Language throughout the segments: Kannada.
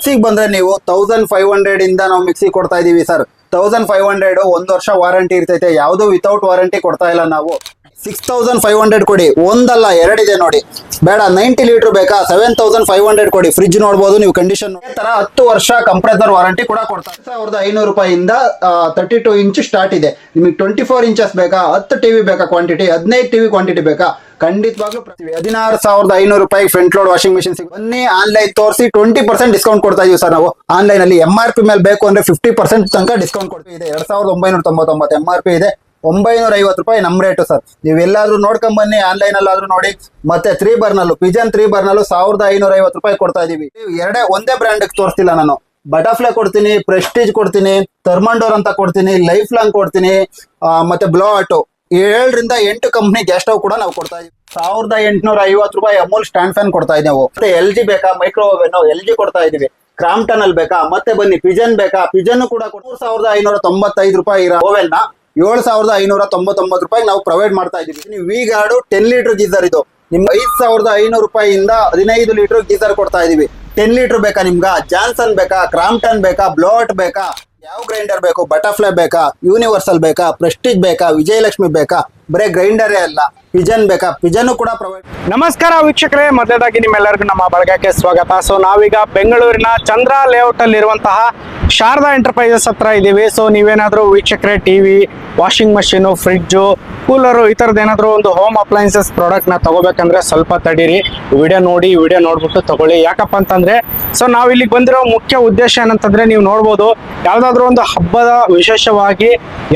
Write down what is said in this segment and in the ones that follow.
ಮಿಕ್ಸಿಗೆ ಬಂದ್ರೆ ನೀವು ತೌಸಂಡ್ ಫೈವ್ ಹಂಡ್ರೆಡ್ ಇಂದ ನಾವು ಮಿಕ್ಸಿ ಕೊಡ್ತಾ ಇದೀವಿ ಸರ್ ತೌಸಂಡ್ ಫೈವ್ ಹಂಡ್ರೆಡ್ ಒಂದು ವರ್ಷ ವಾರಂಟಿ ಇರ್ತೈತೆ. ಯಾವುದು ವಿತೌಟ್ ವಾರಂಟಿ ಕೊಡ್ತಾ ಇಲ್ಲ ನಾವು. ಸಿಕ್ಸ್ ತೌಸಂಡ್ ಫೈವ್ ಹಂಡ್ರೆಡ್ ಕೊಡಿ. ಒಂದಲ್ಲ ಎರಡಿದೆ ನೋಡಿ. ಬೇಡ ನೈಂಟಿ ಲೀಟರ್ ಬೇಕಾ? ಸೆವೆನ್ ತೌಸಂಡ್ ಫೈವ್ ಹಂಡ್ರೆಡ್ ಕೊಡಿ. ಫ್ರಿಜ್ ನೋಡಬಹುದು ನೀವು ಕಂಡೀಷನ್ ತರ ಹತ್ತು ವರ್ಷ ಕಂಪ್ರೆಸರ್ ವಾರಂಟಿ ಕೂಡ ಕೊಡ್ತಾರೆ. ಸಾವಿರದ ಐನೂರು ರೂಪಾಯಿಂದ ತರ್ಟಿ ಟೂ ಇಂಚ್ ಸ್ಟಾರ್ಟ್ ಇದೆ. ನಿಮಗೆ ಟ್ವೆಂಟಿ ಫೋರ್ ಇಂಚಸ್ ಬೇಕಾ? ಹತ್ತು ಟಿವಿ ಬೇಕಾ ಕ್ವಾಂಟಿಟಿ ಹದಿನೈದು ಟಿವಿ ಕ್ವಾಂಟಿಟಿ ಬೇಕಾ? ಖಂಡಿತವಾಗ್ಲೂ ಪ್ರತಿ ಹದಿನಾರು ಸಾವಿರದ ಐನೂರು ರೂಪಾಯಿ ಫ್ರಂಟ್ ಲೋಡ್ ವಾಷಿಂಗ್ ಮಿಷಿನ್ ಬನ್ನಿ ಆನ್ಲೈನ್ ತೋರಿಸಿ ಟ್ವೆಂಟಿ ಪರ್ಸೆಂಟ್ ಡಿಸ್ಕೌಂಟ್ ಕೊಡ್ತಾ ಇದೀವಿ ಸರ್ ನಾವು. ಆನ್ಲೈನ್ ಅಲ್ಲಿ ಎಂ ಆರ್ ಪಿ ಮೇಲೆ ಬೇಕು ಅಂದ್ರೆ ಫಿಫ್ಟಿ ಪರ್ಸೆಂಟ್ ತನಕ ಡಿಸ್ಕೌಂಟ್ ಕೊಡ್ತೀವಿ. ಇದೆ ಎರಡ್ ಸಾವಿರದ ಒಂಬೈನೂರ ತೊಂಬತ್ತೊಂಬತ್ತು ಎಂ ಆರ್ ಪಿ ಇದೆ. ಒಂಬೈನೂರ ಐವತ್ತು ರೂಪಾಯಿ ನಮ್ಮ ರೇಟು ಸರ್. ನೀವೆಲ್ಲಾದ್ರೂ ನೋಡ್ಕೊಂಡ್ ಬನ್ನಿ ಆನ್ಲೈನ್ ಅಲ್ಲಾದ್ರೂ ನೋಡಿ. ಮತ್ತೆ ತ್ರೀ ಬರ್ನಲ್ಲೂ ಪಿಜನ್ ತ್ರೀ ಬರ್ನಲ್ಲೂ ಸಾವಿರದ ಐನೂರ ಐವತ್ತು ರೂಪಾಯಿ ಕೊಡ್ತಾ ಇದೀವಿ. ಎರಡೇ, ಒಂದೇ ಬ್ರ್ಯಾಂಡ್ ತೋರಿಸ್ತಿಲ್ಲ ನಾನು. ಬಟರ್ಫ್ಲೈ ಕೊಡ್ತೀನಿ ಪ್ರೆಸ್ಟೀಜ್ ಕೊಡ್ತೀನಿ ಥರ್ಮಂಡೋರ್ ಅಂತ ಕೊಡ್ತೀನಿ ಲೈಫ್ ಲಾಂಗ್ ಕೊಡ್ತೀನಿ ಮತ್ತೆ ಬ್ಲೋ ಆಟೋ ಏಳರಿಂದ ಎಂಟು ಕಂಪ್ನಿ ಗ್ಯಾಸ್ ಕೂಡ ನಾವು ಕೊಡ್ತಾ ಇದೀವಿ ಸಾವಿರದ ಎಂಟುನೂರ ಐವತ್ತು ರೂಪಾಯಿ ಅಮೂಲ್ ಸ್ಟ್ಯಾಂಡ್ ಫ್ಯಾನ್ ಕೊಡ್ತಾ ಇದ್ದೀವಿ ನಾವು. ಮತ್ತೆ ಎಲ್ ಜಿ ಬೇಕಾ ಮೈಕ್ರೋ ಓವೆನ್ ಎಲ್ ಜಿ ಕೊಡ್ತಾ ಇದೀವಿ ಕ್ರಾಂಪ್ಟನ್ ಅಲ್ಲಿ ಬೇಕಾ, ಮತ್ತೆ ಬನ್ನಿ ಪಿಜನ್ ಬೇಕಾ ಪಿಜನ್ ಕೂಡ ಮೂರ್ ಸಾವಿರದ ಐನೂರ ತೊಂಬತ್ತೈದು ರೂಪಾಯಿ ಇರೋ ಓವೆಲ್ನ ಏಳು ಸಾವಿರದ ಐನೂರ ತೊಂಬತ್ತೊಂಬತ್ತು ರೂಪಾಯಿ ನಾವು ಪ್ರೊವೈಡ್ ಮಾಡ್ತಾ ಇದೀವಿ ನೀವು V Guard ten litre geyser ಇದು. ನಿಮ್ಗೆ ಐದು ಸಾವಿರದ ಐನೂರು ರೂಪಾಯಿಯಿಂದ ಹದಿನೈದು ಲೀಟರ್ ಗೀಸರ್ ಕೊಡ್ತಾ ಇದೀವಿ ಟೆನ್ ಲೀಟರ್ ಬೇಕಾ ನಿಮ್ಗ? ಜಾನ್ಸನ್ ಬೇಕಾ ಕ್ರಾಂಪ್ಟನ್ ಬೇಕಾ ಬ್ಲೋಟ್ ಬೇಕಾ? ಯಾವ ಗ್ರೈಂಡರ್ ಬೇಕು? ಬಟರ್ಫ್ಲೈ ಬೇಕಾ? ಯೂನಿವರ್ಸಲ್ ಬೇಕಾ? ಪ್ರೆಸ್ಟೀಜ್ ಬೇಕಾ? ವಿಜಯಲಕ್ಷ್ಮಿ ಬೇಕಾ? ಬರೀ ಗ್ರೈಂಡರೇ ಅಲ್ಲ, ಪಿಜನ್ ಬೇಕಾ? ಪಿಜನ್ ಕೂಡ ಪ್ರೊವೈಡ್ ನಮಸ್ಕಾರ ವೀಕ್ಷಕರೇ ಮೊದಲದಾಗಿ ನಿಮ್ಮೆಲ್ಲರಿಗೂ ನಮ್ಮ ಬಳಗಕ್ಕೆ ಸ್ವಾಗತ. ಸೊ ನಾವೀಗ ಬೆಂಗಳೂರಿನ ಚಂದ್ರ ಲೇಔಟ್ ಅಲ್ಲಿ ಇರುವಂತಹ ಶಾರದಾ ಎಂಟರ್ಪ್ರೈಸಸ್ ಹತ್ರ ಇದ್ದೀವಿ. ಸೊ ನೀವೇನಾದ್ರೂ ವೀಕ್ಷಕರೇ TV washing machine fridge cooler ಈ ಥರದ್ದು ಏನಾದರೂ ಒಂದು ಹೋಮ್ ಅಪ್ಲೈನ್ಸಸ್ ಪ್ರಾಡಕ್ಟ್ನ ತಗೋಬೇಕಂದ್ರೆ ಸ್ವಲ್ಪ ತಡೀರಿ. ವಿಡಿಯೋ ನೋಡಿ, ವಿಡಿಯೋ ನೋಡ್ಬಿಟ್ಟು ತಗೊಳ್ಳಿ. ಯಾಕಪ್ಪ ಅಂತಂದ್ರೆ ಸೊ ನಾವು ಇಲ್ಲಿಗೆ ಬಂದಿರೋ ಮುಖ್ಯ ಉದ್ದೇಶ ಏನಂತಂದ್ರೆ ನೀವು ನೋಡ್ಬೋದು, ಯಾವುದಾದ್ರೂ ಒಂದು ಹಬ್ಬದ ವಿಶೇಷವಾಗಿ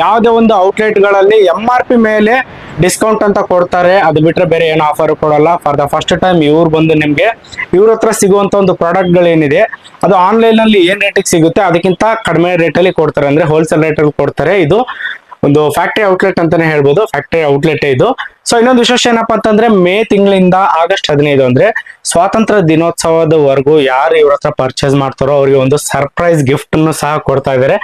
ಯಾವುದೇ ಒಂದು ಔಟ್ಲೆಟ್ಗಳಲ್ಲಿ ಎಂ ಆರ್ ಪಿ ಮೇಲೆ ಡಿಸ್ಕೌಂಟ್ ಅಂತ ಕೊಡ್ತಾರೆ. ಅದು ಬಿಟ್ರೆ ಬೇರೆ ಏನು ಆಫರ್ ಕೊಡಲ್ಲ. ಫಾರ್ ದ ಫಸ್ಟ್ ಟೈಮ್ ಇವ್ರು ಬಂದು ನಿಮಗೆ ಇವ್ರ ಹತ್ರ ಸಿಗುವಂತ ಒಂದು ಪ್ರಾಡಕ್ಟ್ಗಳೇನಿದೆ, ಅದು ಆನ್ಲೈನ್ ಅಲ್ಲಿ ಏನ್ ರೇಟಿಗೆ ಸಿಗುತ್ತೆ, ಅದಕ್ಕಿಂತ ಕಡಿಮೆ ರೇಟಲ್ಲಿ ಕೊಡ್ತಾರೆ. ಅಂದ್ರೆ ಹೋಲ್ಸೇಲ್ ರೇಟಲ್ಲಿ ಕೊಡ್ತಾರೆ. ಇದು ಒಂದು ಫ್ಯಾಕ್ಟರಿ ಔಟ್ಲೆಟ್ ಅಂತಾನೆ ಹೇಳ್ಬೋದು. ಫ್ಯಾಕ್ಟರಿ ಔಟ್ಲೆಟ್ ಇದು. ಸೊ ಇನ್ನೊಂದು ವಿಶೇಷ ಏನಪ್ಪಾ ಅಂತಂದ್ರೆ, ಮೇ ತಿಂಗಳಿಂದ ಆಗಸ್ಟ್ ಹದಿನೈದು ಅಂದ್ರೆ ಸ್ವಾತಂತ್ರ್ಯ ದಿನೋತ್ಸವದವರೆಗೂ ಯಾರು ಇವ್ರ ಹತ್ರ ಪರ್ಚೇಸ್ ಮಾಡ್ತಾರೋ ಅವರಿಗೆ ಒಂದು ಸರ್ಪ್ರೈಸ್ ಗಿಫ್ಟ್ ಅನ್ನು ಸಹ ಕೊಡ್ತಾ ಇದ್ದಾರೆ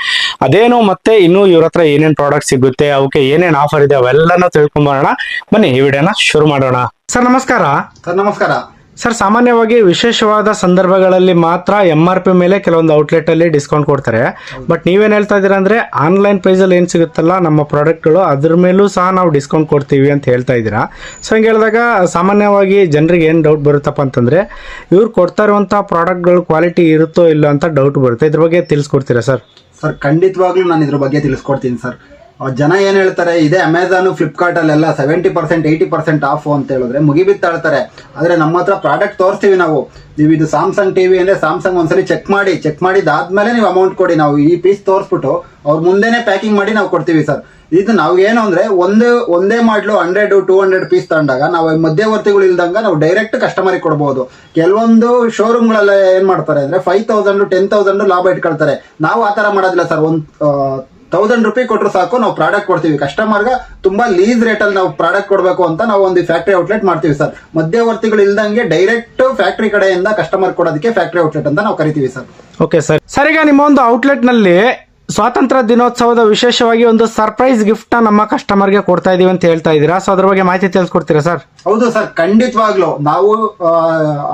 ಅದೇನು ಮತ್ತೆ ಇನ್ನು ಇವ್ರ ಹತ್ರ ಏನೇನ್ ಪ್ರಾಡಕ್ಟ್ ಸಿಗುತ್ತೆ ಅವಕ್ಕೆ ಏನೇನ್ ಆಫರ್ ಇದೆ ಅವೆಲ್ಲನೂ ತಿಳ್ಕೊಂಬರೋಣ ಬನ್ನಿ, ಈ ವಿಡಿಯೋನ ಶುರು ಮಾಡೋಣ. ಸರ್, ನಮಸ್ಕಾರ. ಸರ್, ನಮಸ್ಕಾರ. ಸರ್, ಸಾಮಾನ್ಯವಾಗಿ ವಿಶೇಷವಾದ ಸಂದರ್ಭಗಳಲ್ಲಿ ಮಾತ್ರ ಎಂ ಆರ್ ಪಿ ಮೇಲೆ ಕೆಲವೊಂದು ಔಟ್ಲೆಟ್ ಅಲ್ಲಿ ಡಿಸ್ಕೌಂಟ್ ಕೊಡ್ತಾರೆ. ಬಟ್ ನೀವೇನು ಹೇಳ್ತಾ ಇದ್ದೀರಾ ಅಂದ್ರೆ ಆನ್ಲೈನ್ ಪ್ರೈಸ್ ಅಲ್ಲಿ ಏನ್ ಸಿಗುತ್ತಲ್ಲ, ನಮ್ಮ ಪ್ರಾಡಕ್ಟ್ಗಳು ಅದ್ರ ಮೇಲೂ ಸಹ ನಾವು ಡಿಸ್ಕೌಂಟ್ ಕೊಡ್ತೀವಿ ಅಂತ ಹೇಳ್ತಾ ಇದ್ದೀರಾ. ಸೊ ಹಿಂಗೆ ಹೇಳಿದಾಗ, ಸಾಮಾನ್ಯವಾಗಿ ಜನರಿಗೆ ಏನು ಡೌಟ್ ಬರುತ್ತಪ್ಪ ಅಂತಂದ್ರೆ, ಇವ್ರು ಕೊಡ್ತಾ ಪ್ರಾಡಕ್ಟ್ ಪ್ರಾಡಕ್ಟ್ಗಳು ಕ್ವಾಲಿಟಿ ಇರುತ್ತೋ ಇಲ್ಲ ಅಂತ ಡೌಟ್ ಬರುತ್ತೆ. ಇದ್ರ ಬಗ್ಗೆ ತಿಳಿಸ್ಕೊಡ್ತೀರಾ ಸರ್? ಸರ್, ಖಂಡಿತವಾಗ್ಲೂ ನಾನು ಇದ್ರ ಬಗ್ಗೆ ತಿಳಿಸ್ಕೊಡ್ತೀನಿ ಸರ್. ಜನ ಏನ್ ಹೇಳ್ತಾರೆ, ಇದೇ ಅಮೆಝಾನ್ ಫ್ಲಿಪ್ಕಾರ್ಟ್ ಅಲ್ಲೆಲ್ಲ seventy percent eighty percent off ಅಂತ ಹೇಳಿದ್ರೆ ಮುಗಿಬಿತ್ತಾಳ್ತಾರೆ ಆದ್ರೆ ನಮ್ಮ ಹತ್ರ ಪ್ರಾಡಕ್ಟ್ ತೋರಿಸ್ತೀವಿ ನಾವು. ನೀವು ಇದು ಸ್ಯಾಮ್ಸಂಗ್ ಟಿವಿ ಅಂದ್ರೆ ಸ್ಯಾಮ್ಸಂಗ್ ಒಂದ್ಸಲಿ ಚೆಕ್ ಮಾಡಿ ಚೆಕ್ ಮಾಡಿದಾದ್ಮೇಲೆ ನೀವು ಅಮೌಂಟ್ ಕೊಡಿ. ನಾವು ಈ ಪೀಸ್ ತೋರಿಸ್ಬಿಟ್ಟು ಅವ್ರ ಮುಂದೆನೆ ಪ್ಯಾಕಿಂಗ್ ಮಾಡಿ ನಾವು ಕೊಡ್ತೀವಿ ಸರ್. ಇದು ನಾವು ಏನು ಅಂದ್ರೆ ಒಂದೇ ಒಂದೇ ಮಾಡ್ಲು ಹಂಡ್ರೆಡ್ ಟೂ ಹಂಡ್ರೆಡ್ ಪೀಸ್ ತಗೊಂಡಾಗ ನಾವು ಮಧ್ಯವರ್ತಿಗಳು ಇಲ್ದಂಗ ನಾವು ಡೈರೆಕ್ಟ್ ಕಸ್ಟಮರಿಗೆ ಕೊಡಬಹುದು ಕೆಲವೊಂದು ಶೋರೂಮ್ಗಳೆಲ್ಲ ಏನ್ ಮಾಡ್ತಾರೆ ಅಂದ್ರೆ ಫೈವ್ ತೌಸಂಡ್ ಟೆನ್ ತೌಸಂಡ್ ಲಾಭ ಇಟ್ಕೊಳ್ತಾರೆ. ನಾವು ಆ ತರ ಮಾಡೋದಿಲ್ಲ ಸರ್. ಒಂದ್ ತೌಸಂಡ್ ರುಪಿ ಕೊಟ್ಟರು ಸಾಕು ನಾವು ಪ್ರಾಡಕ್ಟ್ ಕೊಡ್ತೀವಿ. ಕಸ್ಟಮರ್ಗೆ ತುಂಬಾ ಲೀಸ್ ರೇಟಲ್ಲಿ ನಾವು ಪ್ರಾಡಕ್ಟ್ ಕೊಡಬೇಕು ಅಂತ ನಾವು ಒಂದು ಫ್ಯಾಕ್ಟ್ರಿ ಔಟ್ಲೆಟ್ ಮಾಡ್ತೀವಿ ಸರ್. ಮಧ್ಯವರ್ತಿಗಳು ಇಲ್ದಂಗೆ ಡೈರೆಕ್ಟ್ ಫ್ಯಾಕ್ಟ್ರಿ ಕಡೆಯಿಂದ ಕಸ್ಟಮರ್ ಕೊಡೋದಕ್ಕೆ ಫ್ಯಾಕ್ಟ್ರಿ ಔಟ್ಲೆಟ್ ಅಂತ ನಾವು ಕರಿತೀವಿ ಸರ್. ಓಕೆ ಸರ್ ಸರ್ ಈಗ ನಿಮ್ಮ ಒಂದು ಔಟ್ಲೆಟ್ನಲ್ಲಿ ಸ್ವಾತಂತ್ರ್ಯ ದಿನೋತ್ಸವದ ವಿಶೇಷವಾಗಿ ಒಂದು ಸರ್ಪ್ರೈಸ್ ಗಿಫ್ಟ್ ನಮ್ಮ ಕಸ್ಟಮರ್ಗೆ ಕೊಡ್ತಾ ಇದೀವಿ ಅಂತ ಹೇಳ್ತಾ ಇದೀರಾ ಸೊ ಅದ್ರ ಬಗ್ಗೆ ಮಾಹಿತಿ ತಿಳಿಸ್ಕೊಡ್ತೀರಾ ಸರ್ ಹೌದು ಸರ್ ಖಂಡಿತವಾಗ್ಲು. ನಾವು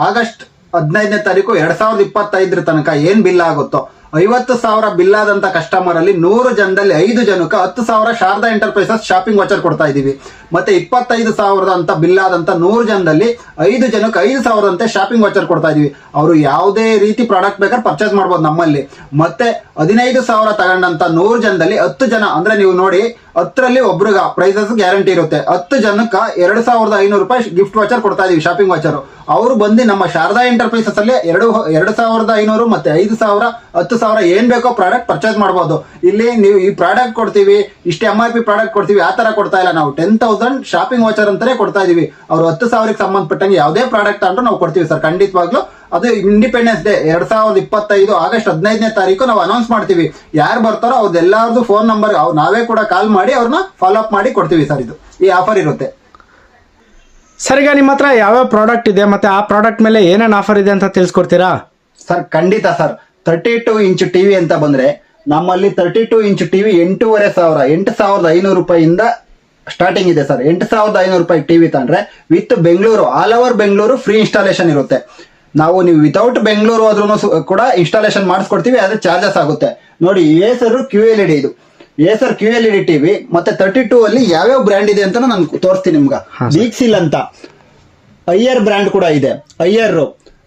ಆಗಸ್ಟ್ ಹದಿನೈದನೇ ತಾರೀಕು ಎರಡ್ ಸಾವಿರದ ಇಪ್ಪತ್ತೈದರ ತನಕ ಏನ್ ಬಿಲ್ ಆಗುತ್ತೋ ಐವತ್ತು ಸಾವಿರ ಬಿಲ್ ಆದಂತ ಕಸ್ಟಮರ್ ಅಲ್ಲಿ ನೂರು ಜನದಲ್ಲಿ ಐದು ಜನಕ್ಕೆ ಹತ್ತು ಸಾವಿರ ಶಾರದಾ ಎಂಟರ್ಪ್ರೈಸಸ್ ಶಾಪಿಂಗ್ ವಚರ್ ಕೊಡ್ತಾ ಇದೀವಿ ಮತ್ತೆ ಇಪ್ಪತ್ತೈದು ಸಾವಿರದ ಅಂತ ಬಿಲ್ ಆದಂತ ನೂರು ಜನದಲ್ಲಿ ಐದು ಜನಕ್ಕೆ ಐದು ಸಾವಿರದಂತೆ ಶಾಪಿಂಗ್ ವಚರ್ ಕೊಡ್ತಾ ಇದೀವಿ ಅವರು ಯಾವುದೇ ರೀತಿ ಪ್ರಾಡಕ್ಟ್ ಬೇಕಾದ್ರೆ ಪರ್ಚೇಸ್ ಮಾಡ್ಬೋದು ನಮ್ಮಲ್ಲಿ. ಮತ್ತೆ ಹದಿನೈದು ಸಾವಿರ ತಗೊಂಡಂತ ನೂರು ಜನದಲ್ಲಿ ಹತ್ತು ಜನ, ಅಂದ್ರೆ ನೀವು ನೋಡಿ ಹತ್ತರಲ್ಲಿ ಒಬ್ರಿಗೆ ಪ್ರೈಸಸ್ ಗ್ಯಾರಂಟಿ ಇರುತ್ತೆ. ಹತ್ತು ಜನಕ್ಕೆ ಎರಡು ಸಾವಿರದ ಐನೂರು ರೂಪಾಯಿ ಗಿಫ್ಟ್ ವಾಚರ್ ಕೊಡ್ತಾ ಇದೀವಿ ಶಾಪಿಂಗ್ ವಾಚರ್ ಅವರು ಬಂದು ನಮ್ಮ ಶಾರದಾ ಎಂಟರ್ಪ್ರೈಸಸ್ ಅಲ್ಲಿ ಎರಡು ಎರಡು ಸಾವಿರದ ಐನೂರು ಮತ್ತೆ ಐದು ಸಾವಿರ, ಹತ್ತು ಸಾವಿರ ಏನ್ ಬೇಕೋ ಪ್ರಾಡಕ್ಟ್ ಪರ್ಚೇಸ್ ಮಾಡಬಹುದು ಇಲ್ಲಿ ನೀವು ಈ ಪ್ರಾಡಕ್ಟ್ ಕೊಡ್ತೀವಿ, ಇಷ್ಟು ಎಂ ಆರ್ ಪಿ ಪ್ರಾಡಕ್ಟ್ ಕೊಡ್ತೀವಿ, ಆ ತರ ಕೊಡ್ತಾ ಇಲ್ಲ ನಾವು. ಟೆನ್ ತೌಸಂಡ್ ಶಾಪಿಂಗ್ ವಾಚರ್ ಅಂತಾನೆ ಕೊಡ್ತಾ ಇದೀವಿ. ಅವ್ರು ಹತ್ತು ಸಾವಿರಕ್ಕೆ ಸಂಬಂಧಪಟ್ಟಂಗೆ ಯಾವುದೇ ಪ್ರಾಡಕ್ಟ್ ಅಂದ್ರೂ ನಾವು ಕೊಡ್ತೀವಿ ಸರ್. ಖಂಡಿತವಾಗ್ಲೂ ಅದು ಇಂಡಿಪೆಂಡೆನ್ಸ್ ಡೇ ಎರಡ್ ಸಾವಿರದ ಇಪ್ಪತ್ತೈದು ಆಗಸ್ಟ್ ಹದಿನೈದನೇ ತಾರೀಕು ನಾವು ಅನೌನ್ಸ್ ಮಾಡ್ತೀವಿ. ಯಾರು ಬರ್ತಾರೋ ಅವ್ರದ್ದೆಲ್ಲರದು ಫೋನ್ ನಂಬರ್ ಅವ್ರು ನಾವೇ ಕೂಡ ಕಾಲ್ ಮಾಡಿ ಅವ್ರನ್ನ ಫಾಲೋ ಅಪ್ ಮಾಡಿ ಕೊಡ್ತೀವಿ ಸರ್ ಇದು. ಈ ಆಫರ್ ಇರುತ್ತೆ. ಸರ್ ಈಗ ನಿಮ್ಮ ಹತ್ರ ಯಾವ್ಯಾವ ಪ್ರಾಡಕ್ಟ್ ಇದೆ ಮತ್ತೆ ಆ ಪ್ರಾಡಕ್ಟ್ ಮೇಲೆ ಏನೇನು ಆಫರ್ ಇದೆ ಅಂತ ತಿಳಿಸ್ಕೊಡ್ತೀರಾ? ಸರ್ ಖಂಡಿತ sir thirty two inch TV ಅಂತ ಬಂದ್ರೆ ನಮ್ಮಲ್ಲಿ ತರ್ಟಿ ಟು ಇಂಚ್ ಟಿವಿ ಎಂಟೂವರೆ ಸಾವಿರ ಎಂಟು ಸಾವಿರದ ಐನೂರು ರೂಪಾಯಿಯಿಂದ ಸ್ಟಾರ್ಟಿಂಗ್ ಇದೆ ಸರ್ ಎಂಟು ಸಾವಿರದ ಐನೂರು ರೂಪಾಯಿ ಟಿವಿ ತಂದ್ರೆ with Bengaluru all over Bengaluru free installation ಇರುತ್ತೆ. ನಾವು ನೀವು ವಿತೌಟ್ ಬೆಂಗಳೂರು ಆದ್ರೂ ಕೂಡ ಇನ್ಸ್ಟಾಲೇಷನ್ ಮಾಡಿಸ್ಕೊಡ್ತೀವಿ ಅದ್ರ ಚಾರ್ಜಸ್ ಆಗುತ್ತೆ. ನೋಡಿ ಏಸರ್ ಕ್ಯೂ ಎಲ್ ಇಡಿ ಇದು. Acer Q L E D TV ಮತ್ತೆ ತರ್ಟಿ ಟೂ ಅಲ್ಲಿ ಯಾವ್ಯಾವ ಬ್ರ್ಯಾಂಡ್ ಇದೆ ಅಂತ ನಾನು ತೋರಿಸ್ತೀನಿ ನಿಮ್ಗೆ. ಬೀಕ್ಸಿಲ್ ಅಂತ. ಐಯರ್ ಬ್ರ್ಯಾಂಡ್ ಕೂಡ ಇದೆ. ಐಯರ್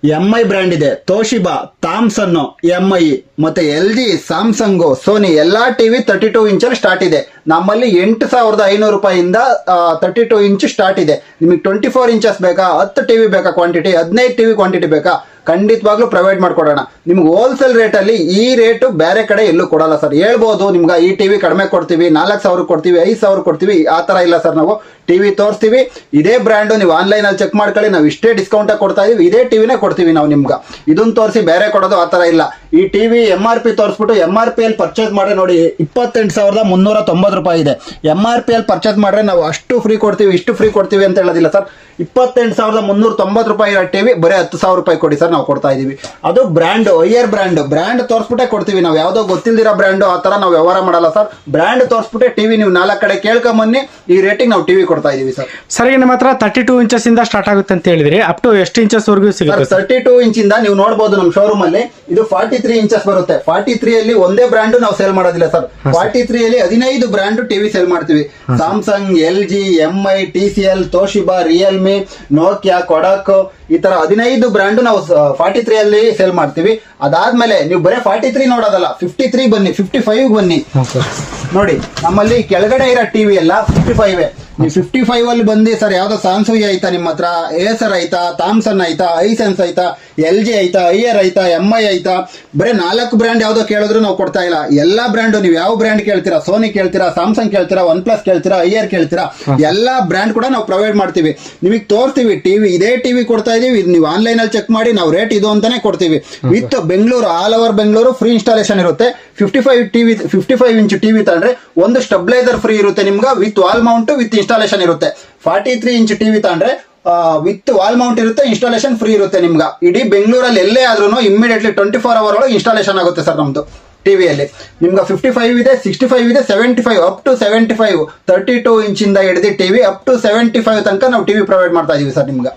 ಎಂ ಐ ಬ್ರ್ಯಾಂಡ್ ಇದೆ. ತೋಶಿಬಾ ಥಾಮ್ಸನ್ ಎಂ ಐ ಮತ್ತೆ ಎಲ್ ಜಿ ಸ್ಯಾಮ್ಸಂಗ್ ಸೋನಿ ಎಲ್ಲಾ ಟಿವಿ ತರ್ಟಿ ಟೂ ಇಂಚಲ್ಲಿ ಸ್ಟಾರ್ಟ್ ಇದೆ. ನಮ್ಮಲ್ಲಿ ಎಂಟು ಸಾವಿರದ ಐನೂರು ರೂಪಾಯಿಂದ ತರ್ಟಿ ಟೂ ಇಂಚ್ ಸ್ಟಾರ್ಟ್ ಇದೆ. ನಿಮಗೆ ಟ್ವೆಂಟಿ ಫೋರ್ ಇಂಚಸ್ ಬೇಕಾ? ಹತ್ತು ಟಿವಿ ಬೇಕಾ? ಕ್ವಾಂಟಿಟಿ ಹದಿನೈದು ಟಿವಿ ಕ್ವಾಂಟಿಟಿ ಬೇಕಾ? ಖಂಡಿತವಾಗ್ಲೂ ಪ್ರೊವೈಡ್ ಮಾಡ್ಕೊಡೋಣ. ನಿಮ್ಗೆ ಹೋಲ್ಸೇಲ್ ರೇಟಲ್ಲಿ ಈ ರೇಟು ಬೇರೆ ಕಡೆ ಎಲ್ಲೂ ಕೊಡಲ್ಲ ಸರ್ ಹೇಳ್ಬೋದು, ನಿಮ್ಗೆ ಈ ಟಿವಿ ಕಡಿಮೆ ಕೊಡ್ತೀವಿ, ನಾಲ್ಕು ಸಾವಿರ ಕೊಡ್ತೀವಿ, ಐದು ಸಾವಿರ ಕೊಡ್ತೀವಿ ಆ ಥರ ಇಲ್ಲ ಸರ್ ನಾವು. ಟಿವಿ ತೋರಿಸ್ತೀವಿ, ಇದೇ ಬ್ರ್ಯಾಂಡು ನೀವು ಆನ್ಲೈನಲ್ಲಿ ಚೆಕ್ ಮಾಡ್ಕೊಳ್ಳಿ, ನಾವು ಇಷ್ಟೇ ಡಿಸ್ಕೌಂಟ್ ಕೊಡ್ತಾ ಇದೀವಿ, ಇದೇ ಟಿವಿನೇ ಕೊಡ್ತೀವಿ ನಾವು ನಿಮ್ಗೆ. ಇದನ್ನು ತೋರಿಸಿ ಬೇರೆ ಕೊಡೋದು ಆ ಥರ ಇಲ್ಲ. ಈ ಟಿವಿ ಎಂ ಆರ್ ಪಿ ತೋರಿಸ್ಬಿಟ್ಟು ಎಂ ಆರ್ ಪಿ ಅಲ್ಲಿ ಪರ್ಚೇಸ್ ಮಾಡಿ ನೋಡಿ, ಇಪ್ಪತ್ತೆಂಟು ಸಾವಿರದ ಮುನ್ನೂರ ತೊಂಬತ್ತು ರೂಪಾಯಿ ಇದೆ. ಎಂ ಆರ್ ಪಿ ಅಲ್ಲಿ ಪರ್ಚೇಸ್ ಮಾಡಿದ್ರೆ ನಾವು ಅಷ್ಟು ಫ್ರೀ ಕೊಡ್ತೀವಿ, ಇಷ್ಟು ಫ್ರೀ ಕೊಡ್ತೀವಿ ಅಂತ ಹೇಳೋದಿಲ್ಲ ಸರ್ ಇಪ್ಪತ್ತೆಂಟು ಸಾವಿರದ ಮುನ್ನೂರ ತೊಂಬತ್ತು ರೂಪಾಯಿ ಇರೋ ಟಿವಿ ಬರೀ ಹತ್ತು ಸಾವಿರ ರೂಪಾಯಿ ಕೊಡಿ ಸರ್ ನಾವು ಕೊಡ್ತಾ ಇದೀವಿ. ಅದು ಬ್ರ್ಯಾಂಡ್ ಒಯ್ಯರ್ ಬ್ರ್ಯಾಂಡ್. ಬ್ರ್ಯಾಂಡ್ ತೋರಿಸ್ಬಿಟ್ಟೆ ಕೊಡ್ತೀವಿ ನಾವು. ಯಾವುದೋ ಗೊತ್ತಿಲ್ದಿರೋ ಬ್ರ್ಯಾಂಡು ಆ ಥರ ನಾವು ವ್ಯವಹಾರ ಮಾಡಲ್ಲ ಸರ್. ಬ್ರ್ಯಾಂಡ್ ತೋರಿಸ್ಬಿಟ್ಟೆ ಟಿವಿ ನೀವು ನಾಲ್ಕು ಕಡೆ ಕೇಳ್ಕೊಂಬನ್ನಿ ಈ ರೇಟಿಂಗ್ ನಾವು ಟಿವಿ ಕೊಡ್ತಾ ಇದೀವಿ ಸರ್. ಸರ್ ನಿಮ್ಮ ಹತ್ರ ತರ್ಟಿ ಟೂ ಇಂಚಸ್ ಇಂದ ಸ್ಟಾರ್ಟ್ ಆಗುತ್ತೆ ಅಂತ ಹೇಳಿದ್ರಿ. ಅಪ್ ಟು ಎಷ್ಟು ಇಂಚಸ್ ವರೆಗೂ ಸಿಗುತ್ತೆ ಸರ್ ತರ್ಟಿ ಟೂ ಇಂಚ್ ಇಂದ ನೀವು ನೋಡಬಹುದು ನಮ್ಮ ಶೋರೂಮ್ ಅಲ್ಲಿ. ಇದು ಫಾರ್ಟಿ ತ್ರೀ ಇಂಚಸ್ ಬರುತ್ತೆ. ಫಾರ್ಟಿ ತ್ರೀ ಅಲ್ಲಿ ಒಂದೇ ಬ್ರ್ಯಾಂಡ್ ನಾವು ಸೇಲ್ ಮಾಡೋದಿಲ್ಲ ಸರ್. ಫಾರ್ಟಿ ತ್ರೀ ಅಲ್ಲಿ ಹದಿನೈದು ಬ್ರ್ಯಾಂಡ್ ಟಿವಿ ಸೇಲ್ ಮಾಡ್ತೀವಿ. Samsung L G M I T C L Toshiba Realme Nokia Kodak ಈ ತರ ಹದಿನೈದು ಬ್ರ್ಯಾಂಡ್ ನಾವು ಫಾರ್ಟಿ ತ್ರೀ ಅಲ್ಲಿ ಸೇಲ್ ಮಾಡ್ತೀವಿ. ಅದಾದ್ಮೇಲೆ ನೀವು ಬರೀ ಫಾರ್ಟಿ ತ್ರೀ ನೋಡೋದಲ್ಲ ಫಿಫ್ಟಿ ತ್ರೀ ಬನ್ನಿ ಫಿಫ್ಟಿ ಫೈವ್ ಬನ್ನಿ ನೋಡಿ ನಮ್ಮಲ್ಲಿ ಕೆಳಗಡೆ ಇರೋ ಟಿವಿ ಎಲ್ಲ ಫಿಫ್ಟಿ ಫೈವ್ ನೀವು ಫಿಫ್ಟಿ ಫೈವ್ ಅಲ್ಲಿ ಬಂದು ಸರ್ ಯಾವ್ದೋ ಸಾನ್ಸುಯಿ ಆಯ್ತಾ ನಿಮ್ಮ ಹತ್ರ? ಏಸರ್ ಆಯ್ತಾ? ಥಾಮ್ಸನ್ ಆಯ್ತಾ? ಐಸೆನ್ಸ್ ಆಯ್ತಾ? ಎಲ್ ಜಿ ಆಯ್ತಾ? ಐಯರ್ ಆಯ್ತಾ? ಎಂ ಐ ಆಯ್ತಾ? ಬರೀ ನಾಲ್ಕು ಬ್ರ್ಯಾಂಡ್ ಯಾವ್ದೋ ಕೇಳಿದ್ರು ನಾವು ಕೊಡ್ತಾ ಇಲ್ಲ. ಎಲ್ಲಾ ಬ್ರ್ಯಾಂಡ್ ನೀವು ಯಾವ ಬ್ರ್ಯಾಂಡ್ ಕೇಳ್ತೀರಾ? ಸೋನಿ ಕೇಳ್ತೀರಾ? ಸ್ಯಾಮ್ಸಂಗ್ ಕೇಳ್ತೀರಾ? ಒನ್ ಪ್ಲಸ್ ಕೇಳ್ತೀರಾ? ಐಯರ್ ಕೇಳ್ತೀರಾ? ಎಲ್ಲಾ ಬ್ರ್ಯಾಂಡ್ ಕೂಡ ನಾವು ಪ್ರೊವೈಡ್ ಮಾಡ್ತೀವಿ. ನಿಮಗೆ ತೋರ್ತೀವಿ ಟಿವಿ ಇದೇ ಟಿವಿ ಕೊಡ್ತಾ ಇದೀವಿ. ಇದು ನೀವು ಆನ್ಲೈನ್ ಅಲ್ಲಿ ಚೆಕ್ ಮಾಡಿ ನಾವು ರೇಟ್ ಇದು ಅಂತಾನೆ ಕೊಡ್ತೀವಿ. With Bengaluru all over Bengaluru free installation ಇರುತ್ತೆ. Fifty five TV fifty five inch TV ತಗೊಂಡ್ರೆ ಒಂದು ಸ್ಟಬ್ಲೈಸರ್ ಫ್ರೀ ಇರುತ್ತೆ ನಿಮ್ಗೆ. With wall mount with installation ಇರುತ್ತೆ. ಫಾರ್ಟಿ ತ್ರೀ ಇಂಚ್ ಟಿವಿ ತಗೊಂಡ್ರೆ ವಿತ್ ವಾಲ್ ಮೌಂಟ್ ಇರುತ್ತೆ ಇನ್ಸ್ಟಾಲೇಷನ್ ಫ್ರೀ ಇರುತ್ತೆ ನಿಮ್ಗೆ. ಇಡೀ ಬೆಂಗಳೂರಲ್ಲಿ ಎಲ್ಲೇ ಆದ್ರೂ ಇಮಿಡಿಯೇಟ್ಲಿ ಟ್ವೆಂಟಿ ಫೋರ್ ಅವರ್ ಒಳಗೆ ಇನ್ಸ್ಟಾಲೇಷನ್ ಆಗುತ್ತೆ ಸರ್ ನಮ್ದು ಟಿವಿಯಲ್ಲಿ ನಿಮ್ಗೆ ಫಿಫ್ಟಿ ಫೈವ್ ಇದೆ ಸಿಕ್ಸ್ಟಿ ಫೈವ್ ಇದೆ seventy five up to seventy five thirty two ಇಂಚಿಂದ ಹಿಡಿದು TV up to seventy five ತನಕ ನಾವು ಟಿವಿ ಪ್ರೊವೈಡ್ ಮಾಡ್ತಾ ಇದೀವಿ ಸರ್ ನಿಮ್ಗೆ.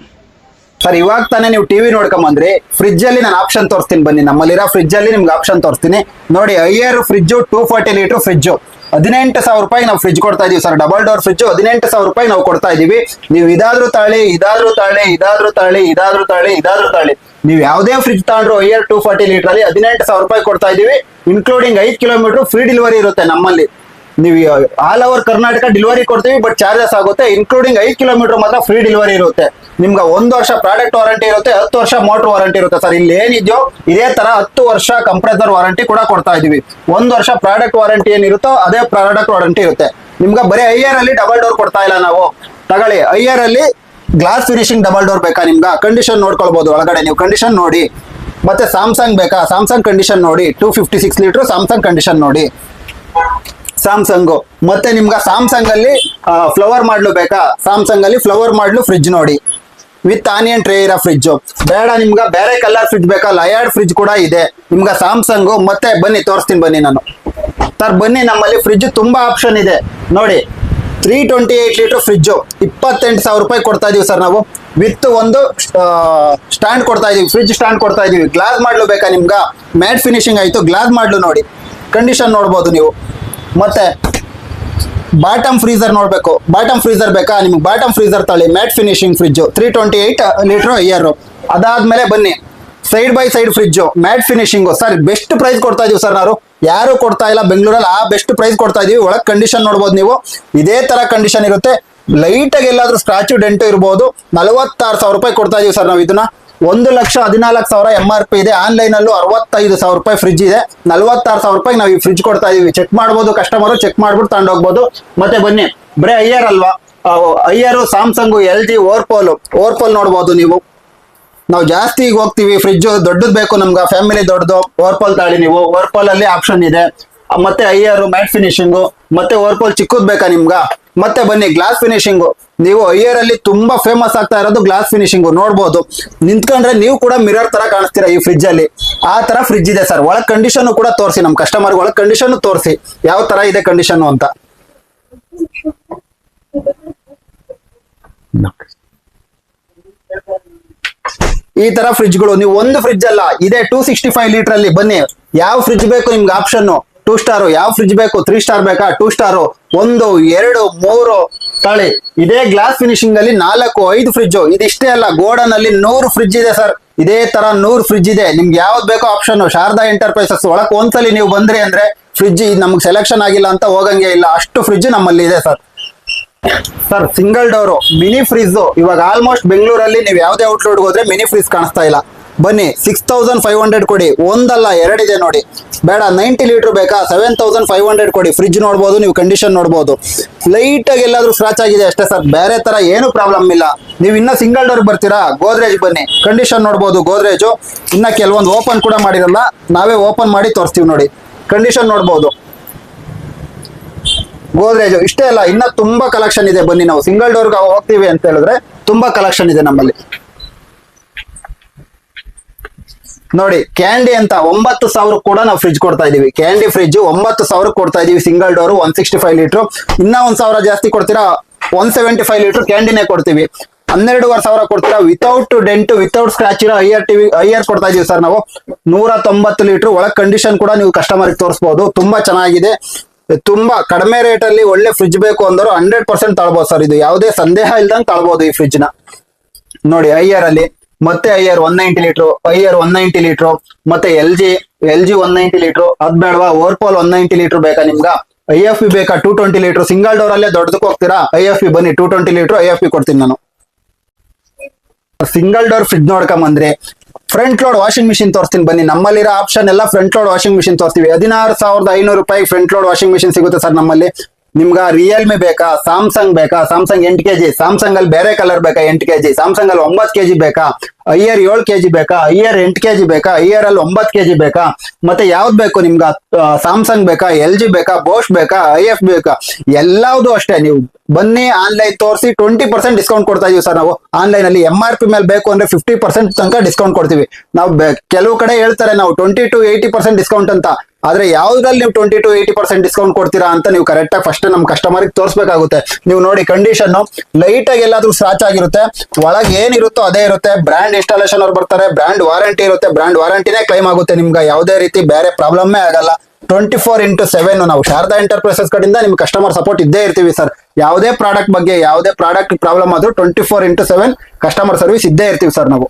ಸರ್, ಇವಾಗ ತಾನೇ ನೀವು ಟಿವಿ ನೋಡ್ಕೊಂಬಂದ್ರಿ ಫ್ರಿಜ್ ಅಲ್ಲಿ ನಾನು ಆಪ್ಷನ್ ತೋರಿಸ್ತೀನಿ ಬನ್ನಿ. ನಮ್ಮಲ್ಲಿರೋ ಫ್ರಿಜ್ ಅಲ್ಲಿ ನಿಮ್ಗೆ ಆಪ್ಷನ್ ತೋರಿಸ್ತೀನಿ. ನೋಡಿ, Haier fridge two forty litre fridge ಹದಿನೆಂಟು ಸಾವಿರ ರೂಪಾಯಿ ನಾವು ಫ್ರಿಜ್ ಕೊಡ್ತಾ ಇದೀವಿ ಸರ್. ಡಬಲ್ ಡೋರ್ ಫ್ರಿಜ್ ಹದಿನೆಂಟು ಸಾವಿರ ರೂಪಾಯಿ ನಾವು ಕೊಡ್ತಾ ಇದೀವಿ. ನೀವು ಇದಾದ್ರೂ ತಾಳಿ ಇದಾದ್ರೂ ತಾಳಿ ಇದಾದ್ರೂ ತಾಳಿ ಇದಾದ್ರೂ ತಾಳಿ ಇದಾದ್ರೂ ತಾಳಿ. ನೀವು ಯಾವುದೇ ಫ್ರಿಜ್ ತಗೊಂಡ್ರು ಐಯರ್ ಟೂ ಫಾರ್ಟಿ ಲೀಟರ್ ಅಲ್ಲಿ ಹದಿನೆಂಟು ಸಾವಿರ ರೂಪಾಯಿ ಕೊಡ್ತಾ ಇದೀವಿ. ಇನ್ಕ್ಲೂಡಿಂಗ್ ಐದು ಕಿಲೋಮೀಟರ್ ಫ್ರೀ ಡೆಲಿವರಿ ಇರುತ್ತೆ ನಮ್ಮಲ್ಲಿ. ನೀವು ಆಲ್ ಓವರ್ ಕರ್ನಾಟಕ ಡೆಲಿವರಿ ಕೊಡ್ತೀವಿ ಬಟ್ ಚಾರ್ಜಸ್ ಆಗುತ್ತೆ ಇನ್ಕ್ಲೂಡಿಂಗ್ ಐದು ಕಿಲೋಮೀಟರ್ ಮಾತ್ರ ಫ್ರೀ ಡೆಲಿವರಿ ಇರುತ್ತೆ. ನಿಮ್ಗೆ ಒಂದು ವರ್ಷ ಪ್ರಾಡಕ್ಟ್ ವಾರಂಟಿ ಇರುತ್ತೆ, ಹತ್ತು ವರ್ಷ ಮೋಟರ್ ವಾರಂಟಿ ಇರುತ್ತೆ ಸರ್ ಇಲ್ಲಿ ಏನಿದೆಯೋ, ಇದೇ ತರ ಹತ್ತು ವರ್ಷ ಕಂಪ್ರೆಸರ್ ವಾರಂಟಿ ಕೂಡ ಕೊಡ್ತಾ ಇದೀವಿ ಒಂದು ವರ್ಷ ಪ್ರಾಡಕ್ಟ್ ವಾರಂಟಿ ಏನಿರುತ್ತೋ, ಅದೇ ಪ್ರಾಡಕ್ಟ್ ವಾರಂಟಿ ಇರುತ್ತೆ. ನಿಮ್ಗೆ ಬರೀ ಐಯರ್ ಅಲ್ಲಿ ಡಬಲ್ ಡೋರ್ ಕೊಡ್ತಾ ಇಲ್ಲ ನಾವು. ತಗೊಳ್ಳಿ, ಐಯರ್ ಅಲ್ಲಿ ಗ್ಲಾಸ್ ಫಿನಿಶಿಂಗ್ ಡಬಲ್ ಡೋರ್ ಬೇಕಾ ನಿಮ್ಗೆ? ಕಂಡೀಷನ್ ನೋಡ್ಕೊಳ್ಬಹುದು ಒಳಗಡೆ ನೀವು ಕಂಡೀಷನ್ ನೋಡಿ. ಮತ್ತೆ ಸ್ಯಾಮ್ಸಂಗ್ ಬೇಕಾ? ಸ್ಯಾಮ್ಸಂಗ್ ಕಂಡೀಷನ್ ನೋಡಿ two fifty six litre Samsung condition ನೋಡಿ. ಸ್ಯಾಮ್ಸಂಗ್ ಮತ್ತೆ ನಿಮ್ಗೆ ಸ್ಯಾಮ್ಸಂಗ್ ಅಲ್ಲಿ ಫ್ಲವರ್ ಮಾಡ್ಲು ಬೇಕಾ? ಸ್ಯಾಮ್ಸಂಗ್ ಅಲ್ಲಿ ಫ್ಲವರ್ ಮಾಡ್ಲು ಫ್ರಿಜ್ ನೋಡಿ. ವಿತ್ ಆನಿಯನ್ ಟ್ರೇ ಇರೋ ಫ್ರಿಡ್ಜ್ ಬೇಡ ನಿಮ್ಗೆ, ಬೇರೆ ಕಲರ್ ಫ್ರಿಜ್ ಬೇಕಾ? ಲಯರ್ಡ್ ಫ್ರಿಜ್ ಕೂಡ ಇದೆ. ನಿಮ್ಗೆ ಸ್ಯಾಮ್ಸಂಗ್ ಮತ್ತೆ ಬನ್ನಿ, ತೋರಿಸ್ತೀನಿ ಬನ್ನಿ ನಾನು. ಸರ್ ಬನ್ನಿ ನಮ್ಮಲ್ಲಿ ಫ್ರಿಡ್ಜ್ ತುಂಬಾ ಆಪ್ಷನ್ ಇದೆ. ನೋಡಿ three twenty eight litre fridge ಇಪ್ಪತ್ತೆಂಟು ಸಾವಿರ ರೂಪಾಯಿ ಕೊಡ್ತಾ ಇದೀವಿ ಸರ್ ನಾವು. ವಿತ್ ಒಂದು ಸ್ಟ್ಯಾಂಡ್ ಕೊಡ್ತಾ ಇದೀವಿ. ಫ್ರಿಜ್ ಸ್ಟ್ಯಾಂಡ್ ಕೊಡ್ತಾ ಇದೀವಿ. ಗ್ಲಾಸ್ ಮಾಡ್ಲು ಬೇಕಾ ನಿಮ್ಗೆ? ಮ್ಯಾಟ್ ಫಿನಿಶಿಂಗ್ ಆಯ್ತು. ಗ್ಲಾಸ್ ಮಾಡ್ಲು ನೋಡಿ. ಕಂಡೀಷನ್ ನೋಡ್ಬೋದು ನೀವು. ಮತ್ತೆ ಬಾಟಮ್ ಫ್ರೀಸರ್ ನೋಡಬೇಕು. ಬಾಟಮ್ ಫ್ರೀಸರ್ ಬೇಕಾ? ನಿಮ್ಗೆ ಬಾಟಮ್ ಫ್ರೀಸರ್ ತಳಿ matte finishing fridge three twenty eight litre year. ಅದಾದ್ಮೇಲೆ ಬನ್ನಿ. Side by side fridge matte finishing. Sir, best price ಕೊಡ್ತಾ ಇದೀವಿ ಸರ್ ನಾವು. ಯಾರು ಕೊಡ್ತಾ ಇಲ್ಲ ಬೆಂಗಳೂರಲ್ಲಿ. ಆ ಬೆಸ್ಟ್ ಪ್ರೈಸ್ ಕೊಡ್ತಾ ಇದೀವಿ. ಒಳಗೆ ಕಂಡೀಷನ್ ನೋಡ್ಬೋದು ನೀವು. ಇದೇ ತರ ಕಂಡೀಷನ್ ಇರುತ್ತೆ. ಲೈಟಾಗಿ ಎಲ್ಲಾದ್ರೂ ಸ್ಕ್ರಾಚು ಡೆಂಟು ಇರ್ಬೋದು. ನಲವತ್ತಾರು ಸಾವಿರ ರೂಪಾಯಿ ಕೊಡ್ತಾ ಇದೀವಿ ಸರ್ ನಾವು ಇದನ್ನ. ಒಂದು ಲಕ್ಷ ಹದಿನಾಲ್ಕು ಸಾವಿರ ಎಂ ಆರ್ ಪಿ ಇದೆ. ಆನ್ಲೈನ್ ಅಲ್ಲೂ ಅರವತ್ತೈದು ಸಾವಿರ ರೂಪಾಯಿ ಫ್ರಿಜ್ ಇದೆ. ನಲವತ್ತಾರು ಸಾವಿರ ರೂಪಾಯಿ ನಾವು ಈ ಫ್ರಿಜ್ ಕೊಡ್ತಾ ಇದೀವಿ. ಚೆಕ್ ಮಾಡ್ಬೋದು ಕಸ್ಟಮರ್ ಚೆಕ್ ಮಾಡ್ಬಿಟ್ಟು ತಗೊಂಡೋಗ್ಬೋದು ಮತ್ತೆ ಬನ್ನಿ, ಬರೀ ಐಯರ್ ಅಲ್ವಾ? Haier Samsung L G Whirlpool Whirlpool ನೋಡ್ಬೋದು ನೀವು. ನಾವು ಜಾಸ್ತಿ ಈಗ ಹೋಗ್ತೀವಿ. ಫ್ರಿಜ್ ದೊಡ್ಡದು ಬೇಕು ನಮ್ಗೆ. ಫ್ಯಾಮಿಲಿ ದೊಡ್ಡದು. ಓರ್ಪೋಲ್ ತಾಳಿ ನೀವು. ಓರ್ಪೋಲ್ ಅಲ್ಲಿ ಆಪ್ಷನ್ ಇದೆ. ಮತ್ತೆ ಐಯರ್ ಮ್ಯಾಟ್ ಫಿನಿಶಿಂಗು ಮತ್ತೆ ಓರ್ಪೋಲ್ ಚಿಕ್ಕದ್ ಬೇಕಾ ನಿಮ್ಗ? ಮತ್ತೆ ಬನ್ನಿ ಗ್ಲಾಸ್ ಫಿನಿಶಿಂಗು ನೀವು ಐಯರ್ ಅಲ್ಲಿ ತುಂಬಾ ಫೇಮಸ್ ಆಗ್ತಾ ಇರೋದು ಗ್ಲಾಸ್ ಫಿನಿಶಿಂಗು ನೋಡ್ಬೋದು. ನಿಂತ್ಕೊಂಡ್ರೆ ನೀವು ಕೂಡ ಮಿರರ್ ತರ ಕಾಣಿಸ್ತೀರಾ ಈ ಫ್ರಿಜ್ ಅಲ್ಲಿ. ಆ ತರ ಫ್ರಿಜ್ ಇದೆ ಸರ್ ಒಳಗ್ ಕಂಡೀಷನ್ ಕೂಡ ತೋರಿಸಿ ನಮ್ ಕಸ್ಟಮರ್ ಒಳಗ್ ಕಂಡೀಷನ್ ತೋರಿಸಿ. ಯಾವ ತರ ಇದೆ ಕಂಡೀಷನ್ ಅಂತ. ಈ ತರ ಫ್ರಿಡ್ಜ್ಗಳು ನೀವು ಒಂದು ಫ್ರಿಡ್ಜ್ ಅಲ್ಲ, ಇದೆ ಟೂ ಸಿಕ್ಸ್ಟಿ ಫೈವ್ ಲೀಟರ್ ಅಲ್ಲಿ ಬನ್ನಿ. ಯಾವ ಫ್ರಿಡ್ಜ್ ಬೇಕು ನಿಮ್ಗೆ ಆಪ್ಷನ್ ಟೂ ಸ್ಟಾರು ಯಾವ ಫ್ರಿಜ್ ಬೇಕು? ತ್ರೀ ಸ್ಟಾರ್ ಬೇಕಾ? ಟೂ ಸ್ಟಾರು ಒಂದು, ಎರಡು, ಮೂರು ತಳಿ. ಇದೇ ಗ್ಲಾಸ್ ಫಿನಿಶಿಂಗ್ ಅಲ್ಲಿ ನಾಲ್ಕು, ಐದು ಫ್ರಿಡ್ಜ್ ಇದಿಷ್ಟೇ ಅಲ್ಲ ಗೋಡನ್ ಅಲ್ಲಿ ನೂರು ಫ್ರಿಜ್ ಇದೆ ಸರ್ ಇದೇ ತರ ನೂರು ಫ್ರಿಜ್ ಇದೆ. ನಿಮ್ಗೆ ಯಾವ್ದು ಬೇಕೋ ಆಪ್ಷನ್ ಶಾರದಾ ಎಂಟರ್ಪ್ರೈಸಸ್ ಒಳಕ್ ಒಂದ್ಸಲಿ ನೀವು ಬಂದ್ರಿ ಅಂದ್ರೆ ಫ್ರಿಡ್ಜ್ ನಮ್ಗೆ ಸೆಲೆಕ್ಷನ್ ಆಗಿಲ್ಲ ಅಂತ ಹೋಗಂಗೆ ಇಲ್ಲ. ಅಷ್ಟು ಫ್ರಿಜ್ ನಮ್ಮಲ್ಲಿ ಇದೆ sir sir single door mini fridge ಇವಾಗ ಆಲ್ಮೋಸ್ಟ್ ಬೆಂಗಳೂರಲ್ಲಿ ನೀವು ಯಾವುದೇ ಔಟ್ಲೋಡ್ಗೆ ಹೋದ್ರೆ ಮಿನಿ ಫ್ರಿಜ್ ಕಾಣಿಸ್ತಾ ಇಲ್ಲ. ಬನ್ನಿ ಸಿಕ್ಸ್ ತೌಸಂಡ್ ಫೈವ್ ಹಂಡ್ರೆಡ್ ಕೊಡಿ. ಒಂದಲ್ಲ, ಎರಡಿದೆ ನೋಡಿ. ಬೇಡ ನೈಂಟಿ ಲೀಟರ್ ಬೇಕಾ? ಸೆವೆನ್ ತೌಸಂಡ್ ಫೈವ್ ಹಂಡ್ರೆಡ್ ಕೊಡಿ. ಫ್ರಿಜ್ ನೋಡ್ಬೋದು, ನೀವು ಕಂಡೀಷನ್ ನೋಡ್ಬೋದು. ಲೈಟ್ ಎಲ್ಲಾದರೂ ಸ್ಕ್ರಾಚ್ ಆಗಿದೆ ಅಷ್ಟೇ ಸರ್. ಬೇರೆ ತರ ಏನು ಪ್ರಾಬ್ಲಮ್ ಇಲ್ಲ. ನೀವು ಇನ್ನ ಸಿಂಗಲ್ ಡೋರ್ ಬರ್ತೀರಾ? ಗೋದ್ರೇಜ್ ಬನ್ನಿ. ಕಂಡೀಷನ್ ನೋಡ್ಬೋದು, ಗೋದ್ರೇಜು. ಇನ್ನ ಕೆಲವೊಂದು ಓಪನ್ ಕೂಡ ಮಾಡಿರಲ್ಲ. ನಾವೇ ಓಪನ್ ಮಾಡಿ ತೋರಿಸ್ತೀವಿ ನೋಡಿ. ಕಂಡೀಷನ್ ನೋಡ್ಬೋದು. ಗೋದ್ರೇಜು, ಇಷ್ಟೇ ಅಲ್ಲ, ಇನ್ನ ತುಂಬಾ ಕಲೆಕ್ಷನ್ ಇದೆ. ಬನ್ನಿ ನಾವು ಸಿಂಗಲ್ ಡೋರ್ಗೆ ಹೋಗ್ತೀವಿ ಅಂತ ಹೇಳಿದ್ರೆ ತುಂಬಾ ಕಲೆಕ್ಷನ್ ಇದೆ ನಮ್ಮಲ್ಲಿ. ನೋಡಿ ಕ್ಯಾಂಡಿ ಅಂತ ಒಂಬತ್ತು ಸಾವಿರ ಕೂಡ ನಾವು ಫ್ರಿಜ್ ಕೊಡ್ತಾ ಇದೀವಿ. ಕ್ಯಾಂಡಿ ಫ್ರಿಜ್ ಒಂಬತ್ತು ಸಾವಿರ ಕೊಡ್ತಾ ಇದೀವಿ single door one sixty five litre ಇನ್ನ ಒಂದ್ ಸಾವಿರ ಜಾಸ್ತಿ ಕೊಡ್ತೀರಾ? ಒನ್ ಸೆವೆಂಟಿ ಫೈವ್ ಲೀಟರ್ ಕ್ಯಾಂಡಿನೇ ಕೊಡ್ತೀವಿ. ಹನ್ನೆರಡುವರೆ ಸಾವಿರ ಕೊಡ್ತೀರಾ? ವಿತೌಟ್ ಡೆಂಟ್ ವಿತೌಟ್ ಸ್ಕ್ರಾಚ್ ಇರೋ ಹೈಯರ್ ಟಿವಿ ಹೈಯರ್ ಕೊಡ್ತಾ ಇದೀವಿ ಸರ್ ನಾವು. ನೂರ ತೊಂಬತ್ತು ಲೀಟರ್ ಒಳ ಕಂಡೀಷನ್ ಕೂಡ ನೀವು ಕಸ್ಟಮರ್ ತೋರಿಸಬಹುದು ತುಂಬಾ ಚೆನ್ನಾಗಿದೆ. ತುಂಬಾ ಕಡಿಮೆ ರೇಟ್ ಅಲ್ಲಿ ಒಳ್ಳೆ ಫ್ರಿಜ್ ಬೇಕು ಅಂದರು ಹಂಡ್ರೆಡ್ ಪರ್ಸೆಂಟ್ ತಳ್ಬಹುದು ಸರ್. ಇದು ಯಾವುದೇ ಸಂದೇಹ ಇಲ್ದಂಗೆ ತಳ್ಬಹುದು ಈ ಫ್ರಿಜ್ನ. ನೋಡಿ ಹೈಯರ್ ಅಲ್ಲಿ. ಮತ್ತೆ I R one ninety litre, I R one ninety litre, ಮತ್ತೆ L G L G one ninety litre, ಅದ್ ಬೇಡವಾ ಓರ್ಪೋಲ್ ಒನ್ ನೈಂಟಿ ಲೀಟರ್ ಬೇಕಾ ನಿಮ್ಗ? ಐ ಎಫ್ ಬಿ ಬೇಕಾ two twenty litre? Single door ಅಲ್ಲೇ ದೊಡ್ಡದಕ್ಕೆ ಹೋಗ್ತೀರಾ? ಐ ಎಫ್ ಬಿ ಬನ್ನಿ two twenty litre, I F B ಕೊಡ್ತೀನಿ ನಾನು. ಸಿಂಗಲ್ ಡೋರ್ ಫ್ರಿಜ್ ನೋಡ್ಕೊಂಬಂದ್ರೆ ಫ್ರಂಟ್ ಲೋಡ್ ವಾಷಿಂಗ್ ಮಿಷಿನ್ ತೋರಿಸ್ತೀನಿ ಬನ್ನಿ. ನಮ್ಮಲ್ಲಿರೋ ಆಪ್ಷನ್ ಎಲ್ಲ ಫ್ರಂಟ್ ಲೋಡ್ ವಾಷಿಂಗ್ ಮಿಷಿನ್ ತೋರಿಸ್ತೀವಿ. ಹದಿನಾರು ಸಾವಿರದ ಐನೂರು ರೂಪಾಯಿ ಫ್ರಂಟ್ ಲೋಡ್ ವಾಷಿಂಗ್ ಮಿಷಿನ್ ಸಿಗುತ್ತೆ ಸರ್ ನಮ್ಮಲ್ಲಿ. ನಿಮ್ಗ ರಿಯಲ್ಮಿ ಬೇಕಾ ಸ್ಯಾಮ್ಸಂಗ್ ಬೇಕಾ ಸ್ಯಾಮ್ಸಂಗ್ ಎಂಟು ಕೆಜಿ ಸ್ಯಾಮ್ಸಂಗ್ ಅಲ್ಲಿ ಬೇರೆ ಕಲರ್ ಬೇಕಾ, ಎಂಟು ಕೆಜಿ ಸ್ಯಾಮ್ಸಂಗ್ ಅಲ್ಲಿ ಒಂಬತ್ತು ಕೆಜಿ ಬೇಕಾ ಐಯರ್ ಏಳು ಕೆಜಿ ಬೇಕಾ ಐಯರ್ ಎಂಟು ಕೆಜಿ ಬೇಕಾ ಐಯರ್ ಅಲ್ಲಿ ಒಂಬತ್ತು ಕೆಜಿ ಬೇಕಾ, ಮತ್ತೆ ಯಾವ್ದು ಬೇಕು ನಿಮ್ಗೆ ಸ್ಯಾಮ್ಸಂಗ್ ಬೇಕಾ ಎಲ್ ಜಿ ಬೇಕಾ ಬೋಶ್ ಬೇಕಾ ಐ ಎಫ್ ಬೇಕಾ, ಎಲ್ಲಾವುದು ಅಷ್ಟೇ, ನೀವು ಬನ್ನಿ ಆನ್ಲೈನ್ ತೋರಿಸಿ ಟ್ವೆಂಟಿ ಪರ್ಸೆಂಟ್ ಡಿಸ್ಕೌಂಟ್ ಕೊಡ್ತಾ ಇದೀವಿ ಸರ್ ನಾವು. ಆನ್ಲೈನ್ ಅಲ್ಲಿ ಎಂ ಆರ್ ಪಿ ಮೇಲೆ ಬೇಕು ಅಂದ್ರೆ ಫಿಫ್ಟಿ ಪರ್ಸೆಂಟ್ ತನಕ ಡಿಸ್ಕೌಂಟ್ ಕೊಡ್ತೀವಿ. ನಾವು ಕೆಲವು ಕಡೆ ಹೇಳ್ತಾರೆ ನಾವು twenty to eighty percent discount ಅಂತ. ಆದ್ರೆ ಯಾವ್ದ್ರಲ್ಲಿ ನೀವು twenty to eighty percent discount ಕೊಡ್ತೀರಾ ಅಂತ ನೀವು ಕರೆಕ್ಟ್ ಆಗಿ ಫಸ್ಟ್ ನಮ್ಮ ಕಸ್ಟಮರ್ ತೋರಿಸಬೇಕಾಗುತ್ತೆ. ನೀವು ನೋಡಿ ಕಂಡೀಷನ್ ಲೈಟ್ ಆಗಿ ಎಲ್ಲಾದ್ರೂ ಸ್ಕ್ರಾಚ್ ಆಗಿರುತ್ತೆ, ಒಳಗೆ ಏನಿರುತ್ತೋ ಅದೇ ಇರುತ್ತೆ ಬ್ರ್ಯಾಂಡ್ ಇನ್ಸ್ಟಾಲೇಷನ್ ಅವ್ರು ಬರ್ತಾರೆ ಬ್ರ್ಯಾಂಡ್ ವಾರಂಟಿ ಇರುತ್ತೆ ಬ್ರ್ಯಾಂಡ್ ವಾರಂಟಿನೇ ಕ್ಲೈಮ್ ಆಗುತ್ತೆ ನಿಮ್ಗೆ, ಯಾವುದೇ ರೀತಿ ಬೇರೆ ಪ್ರಾಬ್ಲಮ್ಮೇ ಆಗಲ್ಲ. ಟ್ವೆಂಟಿ ಫೋರ್ ಇಂಟು ಸೆವೆನ್ ನಾವು ಶಾರದಾ ಎಂಟರ್ಪ್ರೈಸಸ್ ಕಡೆಯಿಂದ ನಿಮ್ ಕಸ್ಟಮರ್ ಸಪೋರ್ಟ್ ಇದ್ದೇ ಇರ್ತೀವಿ ಸರ್ ಯಾವುದೇ ಪ್ರಾಡಕ್ಟ್ ಬಗ್ಗೆ, ಯಾವುದೇ ಪ್ರಾಡಕ್ಟ್ ಪ್ರಾಬ್ಲಮ್ ಆದ್ರೂ twenty four into seven customer service ಇದ್ದೇ ಇರ್ತೀವಿ ಸರ್ ನಾವು.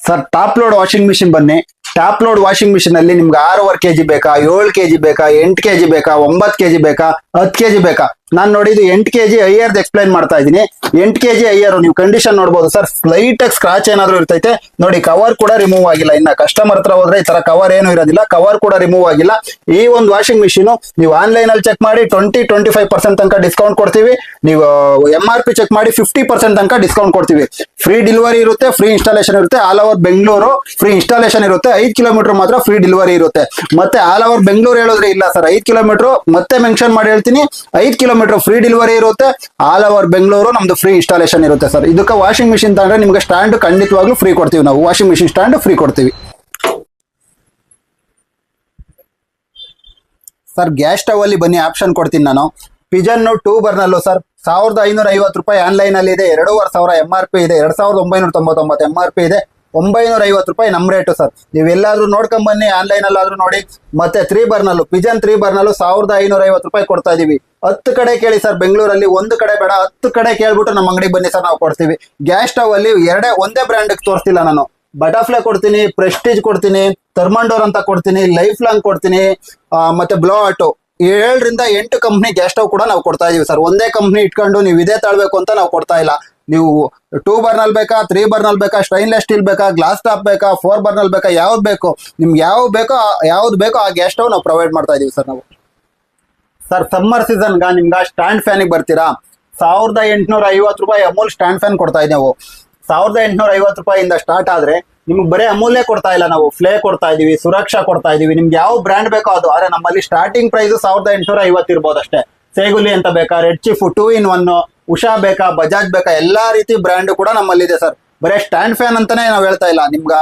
Sir top load washing machine ಬನ್ನಿ. ಟಾಪ್ ಲೋಡ್ ವಾಷಿಂಗ್ ಮಿಷಿನ್ ಅಲ್ಲಿ ನಿಮ್ಗೆ ಆರೂವರೆ ಕೆಜಿ ಬೇಕಾ, ಏಳು ಕೆಜಿ ಬೇಕಾ, ಎಂಟು ಕೆಜಿ ಬೇಕಾ, ಒಂಬತ್ತು ಕೆಜಿ ಬೇಕಾ, ಹತ್ತು ಕೆಜಿ ಬೇಕಾ? ನಾನು ನೋಡಿದ್ದು ಎಂಟು ಕೆಜಿ ಐಯರ್ದು ಎಕ್ಸ್ಪ್ಲೈನ್ ಮಾಡ್ತಾ ಇದ್ದೀನಿ. ಎಂಟು ಕೆಜಿ ಐಯರ್ ನೀವು ಕಂಡೀಷನ್ ನೋಡ್ಬೋದು ಸರ್ ಲೈಟ್ ಆಗಿ ಸ್ಕ್ರಾಚ್ ಏನಾದ್ರು ಇರ್ತೈತೆ, ನೋಡಿ ಕವರ್ ಕೂಡ ರಿಮೂವ್ ಆಗಿಲ್ಲ. ಇನ್ನ ಕಸ್ಟಮರ್ ಹತ್ರ ಹೋದ್ರೆ ಈ ತರ ಕವರ್ ಏನು ಇರೋದಿಲ್ಲ. ಕವರ್ ಕೂಡ ರಿಮೂವ್ ಆಗಿಲ್ಲ. ಈ ಒಂದು ವಾಷಿಂಗ್ ಮಿಷಿನ್ ನೀವು ಆನ್ಲೈನ್ ಅಲ್ಲಿ ಚೆಕ್ ಮಾಡಿ ಟ್ವೆಂಟಿ ಟ್ವೆಂಟಿ ಫೈವ್ ಪರ್ಸೆಂಟ್ ತನಕ ಡಿಸ್ಕೌಂಟ್ ಕೊಡ್ತೀವಿ. ನೀವು ಎಂ ಆರ್ ಪಿ ಚೆಕ್ ಮಾಡಿ ಫಿಫ್ಟಿ ಪರ್ಸೆಂಟ್ ತನಕ ಡಿಸ್ಕೌಂಟ್ ಕೊಡ್ತೀವಿ. ಫ್ರೀ ಡೆಲಿವರಿ ಇರುತ್ತೆ ಫ್ರೀ ಇನ್ಸ್ಟಾಲೇಷನ್ ಇರುತ್ತೆ. All over Bengaluru free installation ಇರುತ್ತೆ. ಐದು ಕಿಲೋಮೀಟರ್ ಮಾತ್ರ ಫ್ರೀ ಡೆಲಿವರಿ ಇರುತ್ತೆ. ಮತ್ತೆ ಆಲ್ ಓವರ್ ಬೆಂಗಳೂರು ಹೇಳಿದ್ರೆ ಇಲ್ಲ ಸರ್ ಐದು ಕಿಲೋಮೀಟರ್ ಮತ್ತೆ ಮೆನ್ಷನ್ ಮಾಡಿ ಹೇಳ್ತೀನಿ. ಐದು ಕಿಲೋಮೀಟರ್ ಫ್ರೀ ಡೆಲಿವರಿ ಇರುತ್ತೆ. ಆಲ್ ಓವರ್ ಬೆಂಗಳೂರು ನಮ್ದು ಫ್ರೀ ಇನ್ಸ್ಟಾಲೇಷನ್ ಇರುತ್ತೆ ಸರ್ ಇದಕ್ಕೆ ವಾಷಿಂಗ್ ಮಿಷಿನ್ ತಗೊಂಡ್ರೆ ನಿಮ್ಗೆ ಸ್ಟ್ಯಾಂಡ್ ಖಂಡಿತವಾಗ್ಲೂ ಫ್ರೀ ಕೊಡ್ತೀವಿ ನಾವು. ವಾಷಿಂಗ್ ಮಿಷಿನ್ ಸ್ಟ್ಯಾಂಡ್ ಫ್ರೀ ಕೊಡ್ತೀವಿ. ಸರ್ ಗ್ಯಾಸ್ ಸ್ಟವ್ ಅಲ್ಲಿ ಬನ್ನಿ ಆಪ್ಷನ್ ಕೊಡ್ತೀನಿ ನಾನು. ಪಿಜನ್ ಟೂ ಬರ್ನಲ್ಲು ಸರ್ ಸಾವಿರದ ಐನೂರ ಐವತ್ತು ರೂಪಾಯಿ ಆನ್ಲೈನ್ ಅಲ್ಲಿ ಇದೆ. ಎರಡೂವರೆ ಸಾವಿರ ಎಂ ಆರ್ ಪಿ ಇದೆ. ಎರಡ್ ಸಾವಿರದ ಒಂಬೈನೂರ ತೊಂಬತ್ತೊಂಬತ್ತು ಎಂ ಆರ್ ಪಿ ಇದೆ. ಒಂಬೈನೂರ ಐವತ್ತು ರೂಪಾಯಿ ನಮ್ಮ ರೇಟು ಸರ್ ನೀವೆಲ್ಲಾದ್ರೂ ನೋಡ್ಕೊಂಡ್ ಬನ್ನಿ ಆನ್ಲೈನ್ ಅಲ್ಲಾದ್ರೂ ನೋಡಿ. ಮತ್ತೆ ತ್ರೀ ಬರ್ನಲ್ಲೂ ಪಿಜನ್ ತ್ರೀ ಬರ್ನಲ್ಲೂ ಸಾವಿರದ ಐನೂರ ಐವತ್ತು ರೂಪಾಯಿ ಕೊಡ್ತಾ ಇದೀವಿ. ಹತ್ತು ಕಡೆ ಕೇಳಿ ಸರ್, ಬೆಂಗಳೂರಲ್ಲಿ ಒಂದು ಕಡೆ ಬೇಡ, ಹತ್ತು ಕಡೆ ಕೇಳ್ಬಿಟ್ಟು ನಮ್ಮ ಅಂಗಡಿ ಬನ್ನಿ ಸರ್ ನಾವು ಕೊಡ್ತೀವಿ. ಗ್ಯಾಸ್ ಸ್ಟವ್ ಅಲ್ಲಿ ಎರಡೇ, ಒಂದೇ ಬ್ರ್ಯಾಂಡ್ ತೋರಿಸ್ತಿಲ್ಲ ನಾನು. ಬಟರ್ಫ್ಲೈ ಕೊಡ್ತೀನಿ ಪ್ರೆಸ್ಟೀಜ್ ಕೊಡ್ತೀನಿ ಥರ್ಮಂಡೋರ್ ಅಂತ ಕೊಡ್ತೀನಿ ಲೈಫ್ ಲಾಂಗ್ ಕೊಡ್ತೀನಿ ಮತ್ತೆ ಬ್ಲೋ ಆಟೋ ಏಳರಿಂದ ಎಂಟು ಕಂಪ್ನಿ ಗ್ಯಾಸ್ ಸ್ಟವ್ ಕೂಡ ನಾವು ಕೊಡ್ತಾ ಇದೀವಿ ಸರ್. ಒಂದೇ ಕಂಪ್ನಿ ಇಟ್ಕೊಂಡು ನೀವು ಇದೇ ತಾಳ್ಬೇಕು ಅಂತ ನಾವು ಕೊಡ್ತಾ ಇಲ್ಲ. ನೀವು ಟೂ ಬರ್ನಲ್ ಬೇಕಾ ತ್ರೀ ಬರ್ನಲ್ ಬೇಕಾ ಸ್ಟೈನ್ಲೆಸ್ ಸ್ಟೀಲ್ ಬೇಕಾ ಗ್ಲಾಸ್ ಟಾಪ್ ಬೇಕಾ ಫೋರ್ ಬರ್ನಲ್ ಬೇಕಾ, ಯಾವ್ದು ಬೇಕು, ನಿಮ್ಗೆ ಯಾವ ಬೇಕೋ, ಯಾವ್ದು ಬೇಕೋ ಆ ಗ್ಯಾಸ್ ಸ್ಟವ್ ನಾವು ಪ್ರೊವೈಡ್ ಮಾಡ್ತಾ ಇದೀವಿ ಸರ್ ನಾವು. ಸರ್ ಸಮ್ಮರ್ ಸೀಸನ್ಗ ನಿಮ್ಗೆ ಸ್ಟ್ಯಾಂಡ್ ಫ್ಯಾನಿಗೆ ಬರ್ತೀರಾ? ಸಾವಿರದ ಎಂಟುನೂರ ಐವತ್ತು ರೂಪಾಯಿ ಅಮೂಲ್ ಸ್ಟ್ಯಾಂಡ್ ಫ್ಯಾನ್ ಕೊಡ್ತಾ ಇದ್ದೀವಿ. ಸಾವಿರದ ಎಂಟುನೂರ ಐವತ್ತು ರೂಪಾಯಿಂದ ಸ್ಟಾರ್ಟ್ ಆದ್ರೆ ನಿಮ್ಗೆ ಬರೀ ಅಮೂಲ್ಯ ಕೊಡ್ತಾ ಇಲ್ಲ ನಾವು. ಫ್ಲೇ ಕೊಡ್ತಾ ಇದೀವಿ, ಸುರಕ್ಷಾ ಕೊಡ್ತಾ ಇದೀವಿ. ನಿಮ್ಗೆ ಯಾವ ಬ್ರ್ಯಾಂಡ್ ಬೇಕೋ ಅದು. ಆದ್ರೆ ನಮ್ಮಲ್ಲಿ ಸ್ಟಾರ್ಟಿಂಗ್ ಪ್ರೈಸ್ ಸಾವಿರದ ಎಂಟುನೂರ ಐವತ್ತು ಇರ್ಬೋದು ಅಷ್ಟೇ. ಸೇಗುಲಿ ಅಂತ ಬೇಕಾ red chef two in one Usha ಬೇಕಾ ಬಜಾಜ್ ಬೇಕಾ, ಎಲ್ಲಾ ರೀತಿ ಬ್ರ್ಯಾಂಡ್ ಕೂಡ ನಮ್ಮಲ್ಲಿದೆ ಸರ್ ಬರೀ ಸ್ಟ್ಯಾಂಡ್ ಫ್ಯಾನ್ ಅಂತಾನೆ ನಾವು ಹೇಳ್ತಾ ಇಲ್ಲ. ನಿಮ್ಗೆ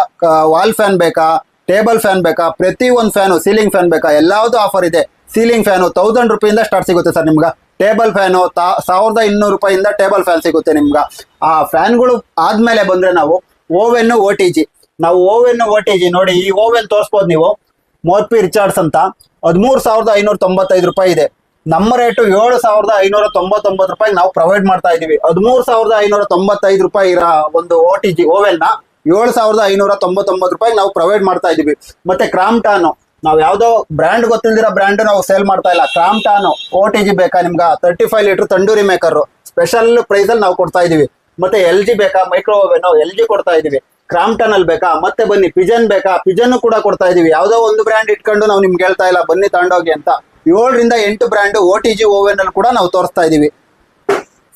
ವಾಲ್ ಫ್ಯಾನ್ ಬೇಕಾ ಟೇಬಲ್ ಫ್ಯಾನ್ ಬೇಕಾ ಪ್ರತಿ ಒಂದು ಫ್ಯಾನು ಸೀಲಿಂಗ್ ಫ್ಯಾನ್ ಬೇಕಾ, ಎಲ್ಲಾವುದು ಆಫರ್ ಇದೆ. ಸೀಲಿಂಗ್ ಫ್ಯಾನು ತೌಸಂಡ್ ರುಪಿಯಿಂದ ಸ್ಟಾರ್ಟ್ ಸಿಗುತ್ತೆ ಸರ್ ನಿಮ್ಗೆ. ಟೇಬಲ್ ಫ್ಯಾನು ಸಾವಿರದ ಇನ್ನೂರು ರೂಪಾಯಿಂದ ಟೇಬಲ್ ಫ್ಯಾನ್ ಸಿಗುತ್ತೆ ನಿಮ್ಗೆ. ಆ ಫ್ಯಾನ್ಗಳು ಆದ್ಮೇಲೆ ಬಂದ್ರೆ ನಾವು ಓವೆನ್ ಓ ಟಿ ಜಿ ನಾವು ಓವೆನ್ ಓ ಟಿ ಜಿ ನೋಡಿ, ಈ ಓವೆನ್ ತೋರಿಸ್ಬೋದು ನೀವು. ಮೋರ್ಪಿ ರಿಚಾರ್ಡ್ಸ್ ಅಂತ. ಹದಿಮೂರು ಸಾವಿರದ ಐನೂರ ತೊಂಬತ್ತೈದು ರೂಪಾಯಿ ಇದೆ. ನಮ್ಮ ರೇಟು ಏಳು ಸಾವಿರದ ಐನೂರ ತೊಂಬತ್ತೊಂಬತ್ತು ರೂಪಾಯಿ ನಾವು ಪ್ರೊವೈಡ್ ಮಾಡ್ತಾ ಇದೀವಿ ಹದಿಮೂರು ಸಾವಿರದ ಐನೂರ ತೊಂಬತ್ತೈದು ರೂಪಾಯಿ ಇರೋ ಒಂದು ಓ ಟಿ ಜಿ ಓವೆಲ್ನ ಏಳು ಸಾವಿರದ ಐನೂರ ತೊಂಬತ್ತೊಂಬತ್ತು ರೂಪಾಯಿ ನಾವು ಪ್ರೊವೈಡ್ ಮಾಡ್ತಾ ಇದೀವಿ ಮತ್ತೆ ಕ್ರಾಮ್ಟಾನು ನಾವು ಯಾವ್ದೋ ಬ್ರ್ಯಾಂಡ್ ಗೊತ್ತಿಲ್ದಿರೋ ಬ್ರ್ಯಾಂಡ್ ನಾವು ಸೇಲ್ ಮಾಡ್ತಾ ಇಲ್ಲ. ಕ್ರಾಮ್ಟಾನು ಓ ಟಿ ಜಿ ಬೇಕಾ ನಿಮ್ಗೆ? Thirty five litre tandoori maker special price ಅಲ್ಲಿ ನಾವು ಕೊಡ್ತಾ ಇದೀವಿ. ಮತ್ತೆ ಎಲ್ ಜಿ ಬೇಕಾ? ಮೈಕ್ರೋವೇವ್ ಓವೆನ್ ಎಲ್ ಜಿ ಕೊಡ್ತಾ ಇದೀವಿ. ಕ್ರಾಮ್ಟನ್ ಅಲ್ಲಿ ಬೇಕಾ? ಮತ್ತೆ ಬನ್ನಿ ಪಿಜನ್ ಬೇಕಾ? ಪಿಜನ್ ಕೂಡ ಕೊಡ್ತಾ ಇದೀವಿ. ಯಾವ್ದೋ ಒಂದು ಬ್ರ್ಯಾಂಡ್ ಇಟ್ಕೊಂಡು ನಾವು ನಿಮ್ಗೆ ಹೇಳ್ತಾ ಇಲ್ಲ. ಬನ್ನಿ ತಗೊಂಡೋಗಿ ಅಂತ. ಏಳರಿಂದ ಎಂಟು brand O T G oven ಅಲ್ಲಿ ಕೂಡ ನಾವು ತೋರಿಸ್ತಾ ಇದೀವಿ.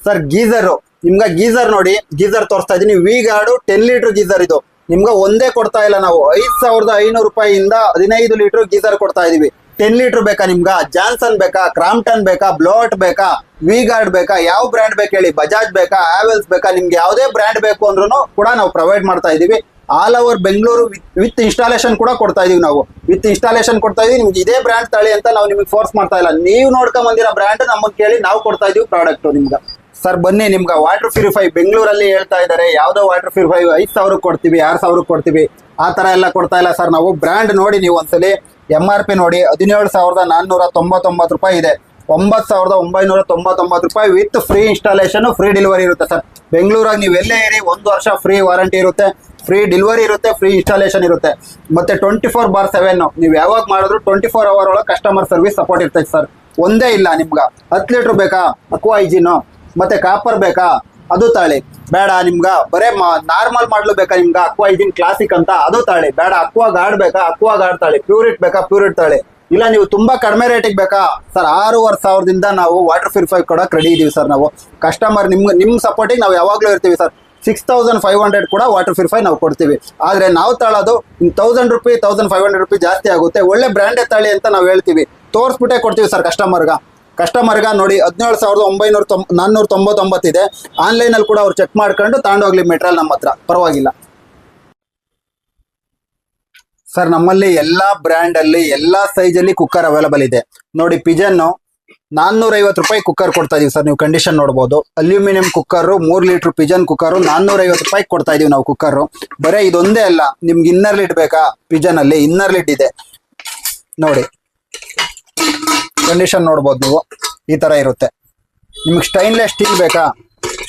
Sir geyser. ನಿಮ್ಗೆ ಗೀಸರ್ ನೋಡಿ. ಗೀಸರ್ ತೋರಿಸ್ತಾ ಇದೀನಿ. V guard ten litre geyser ಇದು. ನಿಮ್ಗೆ ಒಂದೇ ಕೊಡ್ತಾ ಇಲ್ಲ ನಾವು. ಐದ್ ಸಾವಿರದ ಐನೂರು ರೂಪಾಯಿಯಿಂದ ಹದಿನೈದು ಲೀಟರ್ ಗೀಸರ್ ಕೊಡ್ತಾ ಇದೀವಿ. ಟೆನ್ ಲೀಟರ್ ಬೇಕಾ ನಿಮ್ಗ? ಜಾನ್ಸನ್ ಬೇಕಾ? ಕ್ರಾಂಪ್ಟನ್ ಬೇಕಾ? ಬ್ಲೋಟ್ ಬೇಕಾ? ವಿ ಗಾರ್ಡ್ ಬೇಕಾ? ಯಾವ ಬ್ರ್ಯಾಂಡ್ ಬೇಕು ಹೇಳಿ? ಬಜಾಜ್ ಬೇಕಾ? ಆವೆಲ್ಸ್ ಬೇಕಾ? ನಿಮ್ಗೆ ಯಾವುದೇ ಬ್ರ್ಯಾಂಡ್ ಬೇಕು ಅಂದ್ರೂ ಕೂಡ ನಾವು ಪ್ರೊವೈಡ್ ಮಾಡ್ತಾ ಇದೀವಿ. All over Bengaluru with installation ಕೂಡ ಕೊಡ್ತಾ ಇದೀವಿ ನಾವು. ವಿತ್ ಇನ್ಸ್ಟಾಲೇಷನ್ ಕೊಡ್ತಾ ಇದೀವಿ. ನಿಮ್ಗೆ ಇದೇ ಬ್ರ್ಯಾಂಡ್ ತಳಿ ಅಂತ ನಾವು ನಿಮಗೆ ಫೋರ್ಸ್ ಮಾಡ್ತಾ ಇಲ್ಲ. ನೀವು ನೋಡ್ಕೊಂಡ್ ಬಂದಿರೋ ಬ್ರ್ಯಾಂಡ್ ನಮಗೆ ಕೇಳಿ ನಾವು ಕೊಡ್ತಾ ಇದೀವಿ ಪ್ರಾಡಕ್ಟ್ ನಿಮ್ಗೆ. ಸರ್, ಬನ್ನಿ, ನಿಮ್ಗೆ ವಾಟರ್ ಪ್ಯೂರಿಫೈ ಬೆಂಗಳೂರಲ್ಲಿ ಹೇಳ್ತಾ ಇದ್ದಾರೆ. ಯಾವುದೋ ವಾಟರ್ ಪ್ಯೂರಿಫೈ ಐದು ಸಾವಿರಕ್ಕೆ ಕೊಡ್ತೀವಿ, ಆರು ಸಾವಿರಕ್ಕೆ ಕೊಡ್ತೀವಿ. ಆ ಥರ ಎಲ್ಲ ಕೊಡ್ತಾ ಇಲ್ಲ ಸರ್. ನಾವು ಬ್ರ್ಯಾಂಡ್ ನೋಡಿ ನೀವು ಒಂದ್ಸಲಿ ಎಂ ಆರ್ ಪಿ ನೋಡಿ. ಹದಿನೇಳು ಸಾವಿರದ ನಾನ್ನೂರ ತೊಂಬತ್ತೊಂಬತ್ತು ರೂಪಾಯಿ ಇದೆ. ಒಂಬತ್ತು ಸಾವಿರದ ಒಂಬೈನೂರ ತೊಂಬತ್ತೊಂಬತ್ತು ರೂಪಾಯಿ with free installation free delivery ಇರುತ್ತೆ ಸರ್. ಬೆಂಗಳೂರಾಗ ನೀವು ಎಲ್ಲೇ ಇರಿ, ಒಂದು ವರ್ಷ ಫ್ರೀ ವಾರಂಟಿ ಇರುತ್ತೆ. ಫ್ರೀ ಡೆಲಿವರಿ ಇರುತ್ತೆ ಫ್ರೀ ಇನ್ಸ್ಟಾಲೇಷನ್ ಇರುತ್ತೆ. ಮತ್ತೆ ಟ್ವೆಂಟಿ ಫೋರ್ ಬಾರ್ ಸೆವೆನ್ ನೀವು ಯಾವಾಗ ಮಾಡಿದ್ರು ಟ್ವೆಂಟಿ ಫೋರ್ ಅವರ್ ಒಳಗೆ ಕಸ್ಟಮರ್ ಸರ್ವಿಸ್ ಸಪೋರ್ಟ್ ಇರ್ತೈತೆ ಸರ್. ಒಂದೇ ಇಲ್ಲ ನಿಮ್ಗೆ. ಹತ್ತು ಲೀಟ್ರ್ ಬೇಕಾ? ಅಕ್ವಾ ಹೈಜಿನು ಮತ್ತೆ ಕಾಪರ್ ಬೇಕಾ? ಅದು ತಾಳಿ. ಬೇಡ ನಿಮ್ಗ, ಬರೇ ನಾರ್ಮಲ್ ಮಾಡ್ಲು ಬೇಕಾ ನಿಮ್ಗ? ಅಕ್ವಾ ಇದೀನ್ ಕ್ಲಾಸಿಕ್ ಅಂತ ಅದು ತಾಳಿ. ಬೇಡ ಅಕ್ವಾ ಗಾಡ್ ಬೇಕಾ? ಅಕ್ವಾ ಗಾಡ್ ತಾಳಿ. ಪ್ಯೂರಿಟ್ ಬೇಕಾ? ಪ್ಯೂರಿಟ್ ತಾಳಿ. ಇಲ್ಲ, ನೀವು ತುಂಬಾ ಕಡಿಮೆ ರೇಟಿಗೆ ಬೇಕಾ? ಸರ್ ಆರೂವರೆ ಸಾವಿರದಿಂದ ನಾವು ವಾಟರ್ ಪ್ಯೂರಿಫೈ ಕೂಡ ರೆಡಿ ಇದೀವಿ ಸರ್ ನಾವು. ಕಸ್ಟಮರ್ ನಿಮ್ಗೆ, ನಿಮ್ ಸಪೋರ್ಟಿಗೆ ನಾವು ಯಾವಾಗಲೂ ಇರ್ತೀವಿ sir six thousand five hundred ಕೂಡ ವಾಟರ್ ಪ್ಯೂರಿಫೈ ನಾವು ಕೊಡ್ತೀವಿ. ಆದ್ರೆ ನಾವು ತಾಳೋದು thousand rupee thousand five hundred rupee ಜಾಸ್ತಿ ಆಗುತ್ತೆ. ಒಳ್ಳೆ ಬ್ರ್ಯಾಂಡೆ ತಾಳಿ ಅಂತ ನಾವು ಹೇಳ್ತೀವಿ. ತೋರಿಸ್ಬಿಟ್ಟೆ ಕೊಡ್ತೀವಿ ಸರ್ ಕಸ್ಟಮರ್ಗ ಕಸ್ಟಮರ್ಗ ನೋಡಿ ಹದಿನೇಳು ಸಾವಿರದ ಒಂಬೈನೂರ ತೊಂಬ ನಾನ್ನೂರ ತೊಂಬತ್ತೊಂಬತ್ತಿದೆ ಆನ್ಲೈನಲ್ಲಿ ಕೂಡ ಅವ್ರು ಚೆಕ್ ಮಾಡ್ಕೊಂಡು ತಗೊಂಡೋಗ್ಲಿ ಮೆಟೀರಿಯಲ್ ನಮ್ಮ ಹತ್ರ ಪರವಾಗಿಲ್ಲ. ಸರ್ ನಮ್ಮಲ್ಲಿ ಎಲ್ಲ ಬ್ರ್ಯಾಂಡ್ ಅಲ್ಲಿ, ಎಲ್ಲಾ ಅಲ್ಲಿ ಕುಕ್ಕರ್ ಅವೈಲಬಲ್ ಇದೆ. ನೋಡಿ ಪಿಜನ್ ನಾನ್ನೂರ ಐವತ್ತು ರೂಪಾಯಿ ಕುಕ್ಕರ್ ಕೊಡ್ತಾ ಇದೀವಿ ಸರ್ ನೀವು ಕಂಡೀಷನ್ ನೋಡ್ಬೋದು. ಅಲ್ಯೂಮಿನಿಯಂ ಕುಕ್ಕರ್ ಮೂರ್ ಲೀಟರ್ ಪಿಜನ್ ಕುಕ್ಕರ್ ನಾನ್ನೂರ ಐವತ್ತು ರೂಪಾಯಿ ಕೊಡ್ತಾ ಇದೀವಿ ನಾವು ಕುಕ್ಕರ್ ಬರೀ ಇದೊಂದೇ ಅಲ್ಲ, ನಿಮ್ಗೆ ಇನ್ನರ್ ಲಿಡ್ ಬೇಕಾ? ಪಿಜನ್ ಅಲ್ಲಿ ಇನ್ನರ್ ಲಿಡ್ ಇದೆ. ನೋಡಿ. ಕಂಡೀಷನ್ ನೋಡ್ಬೋದು ನೀವು. ಈ ತರ ಇರುತ್ತೆ. ನಿಮಗೆ ಸ್ಟೈನ್ಲೆಸ್ ಸ್ಟೀಲ್ ಬೇಕಾ?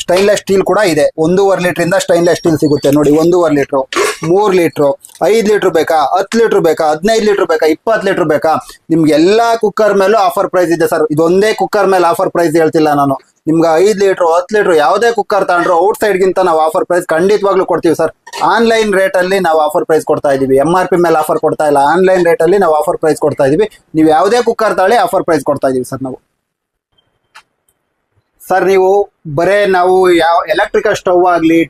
ಸ್ಟೈನ್ಲೆಸ್ ಸ್ಟೀಲ್ ಕೂಡ ಇದೆ. ಒಂದೂವರೆ ಲೀಟ್ರಿಂದ ಸ್ಟೈನ್ಲೆಸ್ ಸ್ಟೀಲ್ ಸಿಗುತ್ತೆ. ನೋಡಿ, ಒಂದೂವರೆ ಲೀಟ್ರು ಮೂರು ಲೀಟ್ರು ಐದು ಲೀಟ್ರ್ ಬೇಕಾ, ಹತ್ತು ಲೀಟ್ರ್ ಬೇಕಾ, ಹದಿನೈದು ಲೀಟ್ರ್ ಬೇಕಾ, ಇಪ್ಪತ್ತು ಲೀಟ್ರ್ ಬೇಕಾ? ನಿಮ್ಗೆ ಎಲ್ಲಾ ಕುಕ್ಕರ್ ಮೇಲೂ ಆಫರ್ ಪ್ರೈಸ್ ಇದೆ ಸರ್. ಇದೊಂದೇ ಕುಕ್ಕರ್ ಮೇಲೆ ಆಫರ್ ಪ್ರೈಸ್ ಹೇಳ್ತಿಲ್ಲ ನಾನು. ನಿಮ್ಗೆ ಐದು ಲೀಟ್ರು ಹತ್ತು ಲೀಟರ್ ಯಾವುದೇ ಕುಕ್ಕರ್ ತಗೊಂಡ್ರು ಔಟ್ ಸೈಡ್ಗಿಂತ ನಾವು ಆಫರ್ ಪ್ರೈಸ್ ಖಂಡಿತವಾಗ್ಲೂ ಕೊಡ್ತೀವಿ ಸರ್. ಆನ್ಲೈನ್ ರೇಟಲ್ಲಿ ನಾವು ಆಫರ್ ಪ್ರೈಸ್ ಕೊಡ್ತಾ ಇದೀವಿ. ಎಂ ಆರ್ ಪಿ ಮೇಲೆ ಆಫರ್ ಕೊಡ್ತಾ ಇಲ್ಲ. ಆನ್ಲೈನ್ ರೇಟಲ್ಲಿ ನಾವು ಆಫರ್ ಪ್ರೈಸ್ ಕೊಡ್ತಾ ಇದೀವಿ. ನೀವು ಯಾವುದೇ ಕುಕ್ಕರ್ ತಾಳಿ ಆಫರ್ ಪ್ರೈಸ್ ಕೊಡ್ತಾ ಇದೀವಿ ಸರ್ ನಾವು. ಸರ್ ನೀವು ಬರೇ ನಾವು ಯಾವ ಎಲೆಕ್ಟ್ರಿಕಲ್ ಸ್ಟವ್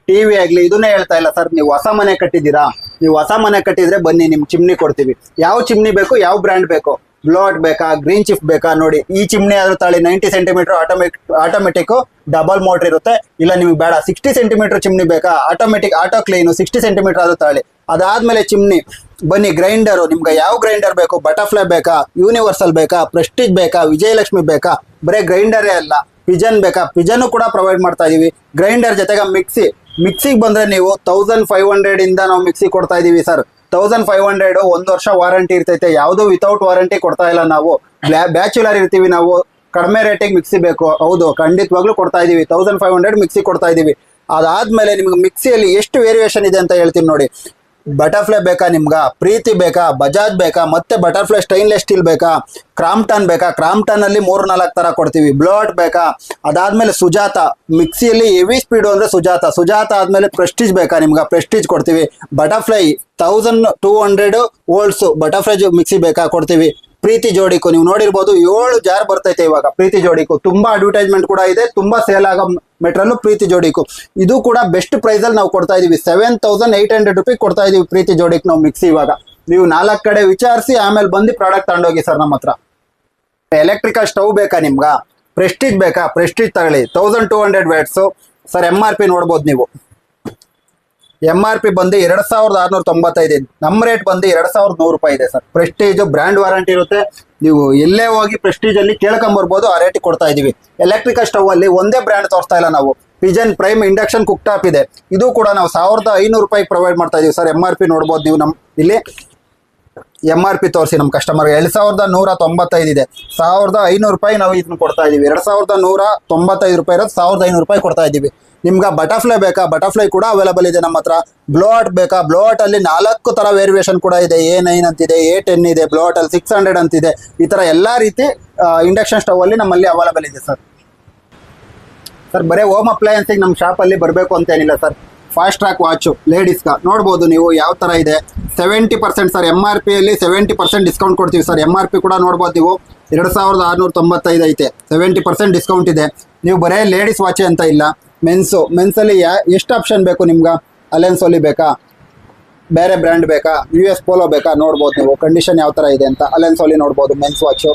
ಟಿ ವಿ ಆಗಲಿ ಇದನ್ನೇ ಹೇಳ್ತಾ ಇಲ್ಲ. ಸರ್ ನೀವು ಹೊಸ ಮನೆ ಕಟ್ಟಿದ್ದೀರಾ? ನೀವು ಹೊಸ ಮನೆ ಕಟ್ಟಿದ್ರೆ ಬನ್ನಿ, ನಿಮ್ ಚಿಮ್ನಿ ಕೊಡ್ತೀವಿ. ಯಾವ ಚಿಮ್ನಿ ಬೇಕು, ಯಾವ ಬ್ರ್ಯಾಂಡ್ ಬೇಕು? ಬ್ಲೋಟ್ ಬೇಕಾ ಗ್ರೀನ್ ಚಿಫ್ ಬೇಕಾ? ನೋಡಿ, ಈ ಚಿಮ್ನಿ ಆದರೂ ತಾಳಿ ninety centimetre automatic automatic double motor ಇರುತ್ತೆ. ಇಲ್ಲ, ನಿಮ್ಗೆ ಬೇಡ ಸಿಕ್ಸ್ಟಿ ಸೆಂಟಿಮೀಟರ್ ಚಿಮ್ನಿ ಬೇಕಾ? Automatic auto clean sixty centimetre ಆದ್ರೂ ತಾಳಿ. ಅದಾದ್ಮೇಲೆ ಚಿಮ್ನಿ, ಬನ್ನಿ ಗ್ರೈಂಡರು ನಿಮ್ಗೆ ಯಾವ ಗ್ರೈಂಡರ್ ಬೇಕು? ಬಟರ್ಫ್ಲೈ ಬೇಕಾ? ಯೂನಿವರ್ಸಲ್ ಬೇಕಾ? ಪ್ರೆಸ್ಟೀಜ್ ಬೇಕಾ? ವಿಜಯಲಕ್ಷ್ಮಿ ಬೇಕಾ? ಬರೀ ಗ್ರೈಂಡರೇ ಅಲ್ಲ. ಪಿಜನ್ ಬೇಕಾ? ಪಿಜನ್ ಕೂಡ ಪ್ರೊವೈಡ್ ಮಾಡ್ತಾ ಇದೀವಿ. ಗ್ರೈಂಡರ್ ಜೊತೆಗೆ ಮಿಕ್ಸಿ ಮಿಕ್ಸಿಗೆ ಬಂದ್ರೆ ನೀವು ತೌಸಂಡ್ ಫೈವ್ ಹಂಡ್ರೆಡ್ ಇಂದ ನಾವು ಮಿಕ್ಸಿ ಕೊಡ್ತಾ ಇದೀವಿ ಸರ್ ತೌಸಂಡ್ ಫೈವ್ ಹಂಡ್ರೆಡ್ ಒಂದು ವರ್ಷ ವಾರಂಟಿ ಇರ್ತೈತೆ. ಯಾವುದು ವಿತೌಟ್ ವಾರಂಟಿ ಕೊಡ್ತಾ ಇಲ್ಲ ನಾವು. ಬ್ಯಾಚುಲರ್ ಇರ್ತೀವಿ ನಾವು. ಕಡಿಮೆ ರೇಟಿಗೆ ಮಿಕ್ಸಿ ಬೇಕು. ಹೌದು, ಖಂಡಿತವಾಗ್ಲೂ ಕೊಡ್ತಾ ಇದೀವಿ. ತೌಸಂಡ್ ಫೈವ್ ಹಂಡ್ರೆಡ್ ಮಿಕ್ಸಿ ಕೊಡ್ತಾ ಇದೀವಿ. ಅದಾದ್ಮೇಲೆ ನಿಮ್ಗೆ ಮಿಕ್ಸಿಯಲ್ಲಿ ಎಷ್ಟು ವೇರಿಯೇಷನ್ ಇದೆ ಅಂತ ಹೇಳ್ತೀನಿ ನೋಡಿ. ಬಟರ್ಫ್ಲೈ ಬೇಕಾ ನಿಮ್ಗೆ? ಪ್ರೀತಿ ಬೇಕಾ? ಬಜಾಜ್ ಬೇಕಾ? ಮತ್ತೆ ಬಟರ್ಫ್ಲೈ ಸ್ಟೈನ್ಲೆಸ್ ಸ್ಟೀಲ್ ಬೇಕಾ? ಕ್ರಾಮ್ಟನ್ ಬೇಕಾ? ಕ್ರಾಮ್ಟನ್ ಅಲ್ಲಿ ಮೂರ್ ನಾಲ್ಕು ತರ ಕೊಡ್ತೀವಿ. ಬ್ಲೋಟ್ ಬೇಕಾ? ಅದಾದಮೇಲೆ ಸುಜಾತ. ಮಿಕ್ಸಿಯಲ್ಲಿ ಹೆವಿ ಸ್ಪೀಡು ಅಂದರೆ ಸುಜಾತ. ಸುಜಾತ ಆದ್ಮೇಲೆ ಪ್ರೆಸ್ಟೀಜ್ ಬೇಕಾ ನಿಮ್ಗೆ? ಪ್ರೆಸ್ಟೀಜ್ ಕೊಡ್ತೀವಿ. Butterfly thousand two hundred volts Butterfly mixie ಬೇಕಾ ಕೊಡ್ತೀವಿ. ಪ್ರೀತಿ ಜೋಡಿಕು, ನೀವು ನೋಡಿರ್ಬೋದು ಏಳು ಜಾರ್ ಬರ್ತೈತೆ ಇವಾಗ. ಪ್ರೀತಿ ಜೋಡಿಕು, ತುಂಬಾ ಅಡ್ವರ್ಟೈಸ್ಮೆಂಟ್ ಕೂಡ ಇದೆ, ತುಂಬಾ ಸೇಲ್ ಆಗೋ ಮೆಟ್ರಲ್ ಪ್ರೀತಿ ಜೋಡಿಕು. ಇದು ಕೂಡ ಬೆಸ್ಟ್ ಪ್ರೈಸ್ ಅಲ್ಲಿ ನಾವು ಕೊಡ್ತಾ ಇದೀವಿ. Seven thousand eight hundred rupees ಕೊಡ್ತಾ ಇದೀವಿ ಪ್ರೀತಿ ಜೋಡಿಕ್ ನಾವು ಮಿಕ್ಸಿ ಇವಾಗ. ನೀವು ನಾಲ್ಕು ಕಡೆ ವಿಚಾರಿಸಿ, ಆಮೇಲೆ ಬಂದು ಪ್ರಾಡಕ್ಟ್ ತಗೊಂಡೋಗಿ ಸರ್ ನಮ್ಮ ಹತ್ರ. ಎಲೆಕ್ಟ್ರಿಕಲ್ ಸ್ಟವ್ ಬೇಕಾ ನಿಮ್ಗೆ? ಪ್ರೆಸ್ಟೀಜ್ ಬೇಕಾ? ಪ್ರೆಸ್ಟೀಜ್ ತಗೊಳ್ಳಿ. Thousand two hundred watts sir M R P ನೋಡ್ಬೋದು ನೀವು. ಎಂ ಆರ್ ಪಿ ಬಂದು ಎರಡ್ ಸಾವಿರದ ಆರ್ನೂರ ತೊಂಬತ್ತೈದು ನಮ್ಮ ರೇಟ್ ಬಂದು ಎರಡ್ ಸಾವಿರದ ನೂರು ರೂಪಾಯಿ ಇದೆ ಸರ್. ಪ್ರೆಸ್ಟೀಜ್ ಬ್ರ್ಯಾಂಡ್ ವಾರಂಟಿ ಇರುತ್ತೆ. ನೀವು ಎಲ್ಲೇ ಹೋಗಿ ಪ್ರೆಸ್ಟೀಜ್ ಅಲ್ಲಿ ಕೇಳ್ಕೊಂಬರ್ಬೋದು, ಆ ರೇಟ್ ಕೊಡ್ತಾ ಇದೀವಿ. ಎಲೆಕ್ಟ್ರಿಕಲ್ ಸ್ಟವ್ ಅಲ್ಲಿ ಒಂದೇ ಬ್ರ್ಯಾಂಡ್ ತೋರಿಸ್ತಾ ಇಲ್ಲ ನಾವು. Pigeon prime induction cook top ಇದೆ. ಇದು ಕೂಡ ನಾವು ಸಾವಿರದ ಐನೂರು ರೂಪಾಯಿಗೆ ಪ್ರೊವೈಡ್ ಮಾಡ್ತಾ ಇದೀವಿ ಸರ್. ಎಂ ಆರ್ ಪಿ ನೋಡ್ಬೋದು ನೀವು ನಮ್ ಇಲ್ಲಿ. ಎಂ ಆರ್ ಪಿ ತೋರಿಸಿ ನಮ್ಮ ಕಸ್ಟಮರ್ ಎರಡ್ ಸಾವಿರದ ನೂರ ತೊಂಬತ್ತೈದು ಇದೆ. ಸಾವಿರದ ಐನೂರು ರೂಪಾಯಿ ನಾವು ಇದನ್ನ ಕೊಡ್ತಾ ಇದೀವಿ. ಎರಡ್ ಸಾವಿರದ ನೂರ ತೊಂಬತ್ತೈದು ರೂಪಾಯಿ ಇರೋದು ಸಾವಿರದ ಐನೂರು ರೂಪಾಯಿ ಕೊಡ್ತಾ ಇದೀವಿ. ನಿಮ್ಗೆ ಬಟರ್ಫ್ಲೈ ಬೇಕಾ? ಬಟರ್ಫ್ಲೈ ಕೂಡ ಅವೈಲಬಲ್ ಇದೆ ನಮ್ಮ ಹತ್ರ. ಬ್ಲೋಟ್ ಬೇಕಾ? ಬ್ಲೋಟ್ ಅಲ್ಲಿ ನಾಲ್ಕು ತರ ವೇರಿಯೇಷನ್ ಕೂಡ ಇದೆ. ಎ ನೈನ್ ಅಂತಿದೆ ಎ ಟೆನ್ ಇದೆ ಬ್ಲೋಟ್ ಅಲ್ಲಿ ಸಿಕ್ಸ್ ಹಂಡ್ರೆಡ್ ಅಂತಿದೆ. ಈ ತರ ಎಲ್ಲಾ ರೀತಿ ಇಂಡಕ್ಷನ್ ಸ್ಟವ್ ಅಲ್ಲಿ ನಮ್ಮಲ್ಲಿ ಅವೈಲೇಬಲ್ ಇದೆ ಸರ್ ಸರ್ ಬರೀ ಹೋಮ್ ಅಪ್ಲಯನ್ಸಿಗೆ ನಮ್ಮ ಶಾಪಲ್ಲಿ ಬರಬೇಕು ಅಂತ ಏನಿಲ್ಲ ಸರ್ ಫಾಸ್ಟ್ ಟ್ರ್ಯಾಕ್ ವಾಚು ಲೇಡೀಸ್ಗ ನೋಡ್ಬೋದು ನೀವು ಯಾವ ಥರ ಇದೆ. Seventy percent sir M R ಪಿಯಲ್ಲಿ ಸೆವೆಂಟಿ ಪರ್ಸೆಂಟ್ ಡಿಸ್ಕೌಂಟ್ ಕೊಡ್ತೀವಿ ಸರ್ ಎಂ ಆರ್ ಪಿ ಕೂಡ ನೋಡ್ಬೋದು ನೀವು. ಎರಡು ಸಾವಿರದ ಆರುನೂರ ತೊಂಬತ್ತೈದು ಐತೆ. ಸೆವೆಂಟಿ ಪರ್ಸೆಂಟ್ ಡಿಸ್ಕೌಂಟ್ ಇದೆ. ನೀವು ಬರೀ ಲೇಡೀಸ್ ವಾಚೆ ಅಂತ ಇಲ್ಲ. ಮೆನ್ಸು, ಮೆನ್ಸಲ್ಲಿ ಯಾ, ಎಷ್ಟು ಆಪ್ಷನ್ ಬೇಕು ನಿಮ್ಗೆ? ಅಲೆನ್ಸ್ ಒಲಿ ಬೇಕಾ? ಬೇರೆ ಬ್ರ್ಯಾಂಡ್ ಬೇಕಾ? ಯು ಎಸ್ ಪೋಲೋ ಬೇಕಾ? ನೋಡ್ಬೋದು ನೀವು. ಕಂಡೀಷನ್ ಯಾವ ಥರ ಇದೆ ಅಂತ ಅಲೆನ್ಸ್ ಒಲಿ ನೋಡ್ಬೋದು. ಮೆನ್ಸ್ ವಾಚು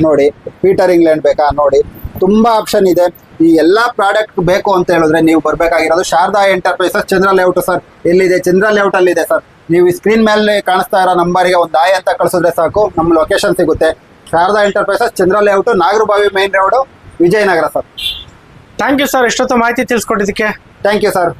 ನೋಡಿ. ಪೀಟರ್ ಇಂಗ್ಲೆಂಡ್ ಬೇಕಾ? ನೋಡಿ. ತುಂಬ ಆಪ್ಷನ್ ಇದೆ. ಈ ಎಲ್ಲ ಪ್ರಾಡಕ್ಟ್ ಬೇಕು ಅಂತ ಹೇಳಿದ್ರೆ ನೀವು ಬರಬೇಕಾಗಿರೋದು Sharada enterprises Chandra layout sir. ಎಲ್ಲಿದೆ? ಚಂದ್ರ ಲೇಔಟಲ್ಲಿ ಇದೆ ಸರ್. ನೀವು ಈ ಸ್ಕ್ರೀನ್ ಮೇಲೆ ಕಾಣಿಸ್ತಾ ಇರೋ ನಂಬರಿಗೆ ಒಂದು ಆಯ್ ಅಂತ ಕಳಿಸಿದ್ರೆ ಸಾಕು. ನಮ್ಮ ಲೊಕೇಶನ್ ಸಿಗುತ್ತೆ. Sharada enterprises Chandra layout Nagarabhavi main road Vijayanagar sir. Thank you sir ಎಷ್ಟೊತ್ತು ಮಾಹಿತಿ ತಿಳಿಸ್ಕೊಟ್ಟಿದ್ದಕ್ಕೆ. Thank you sir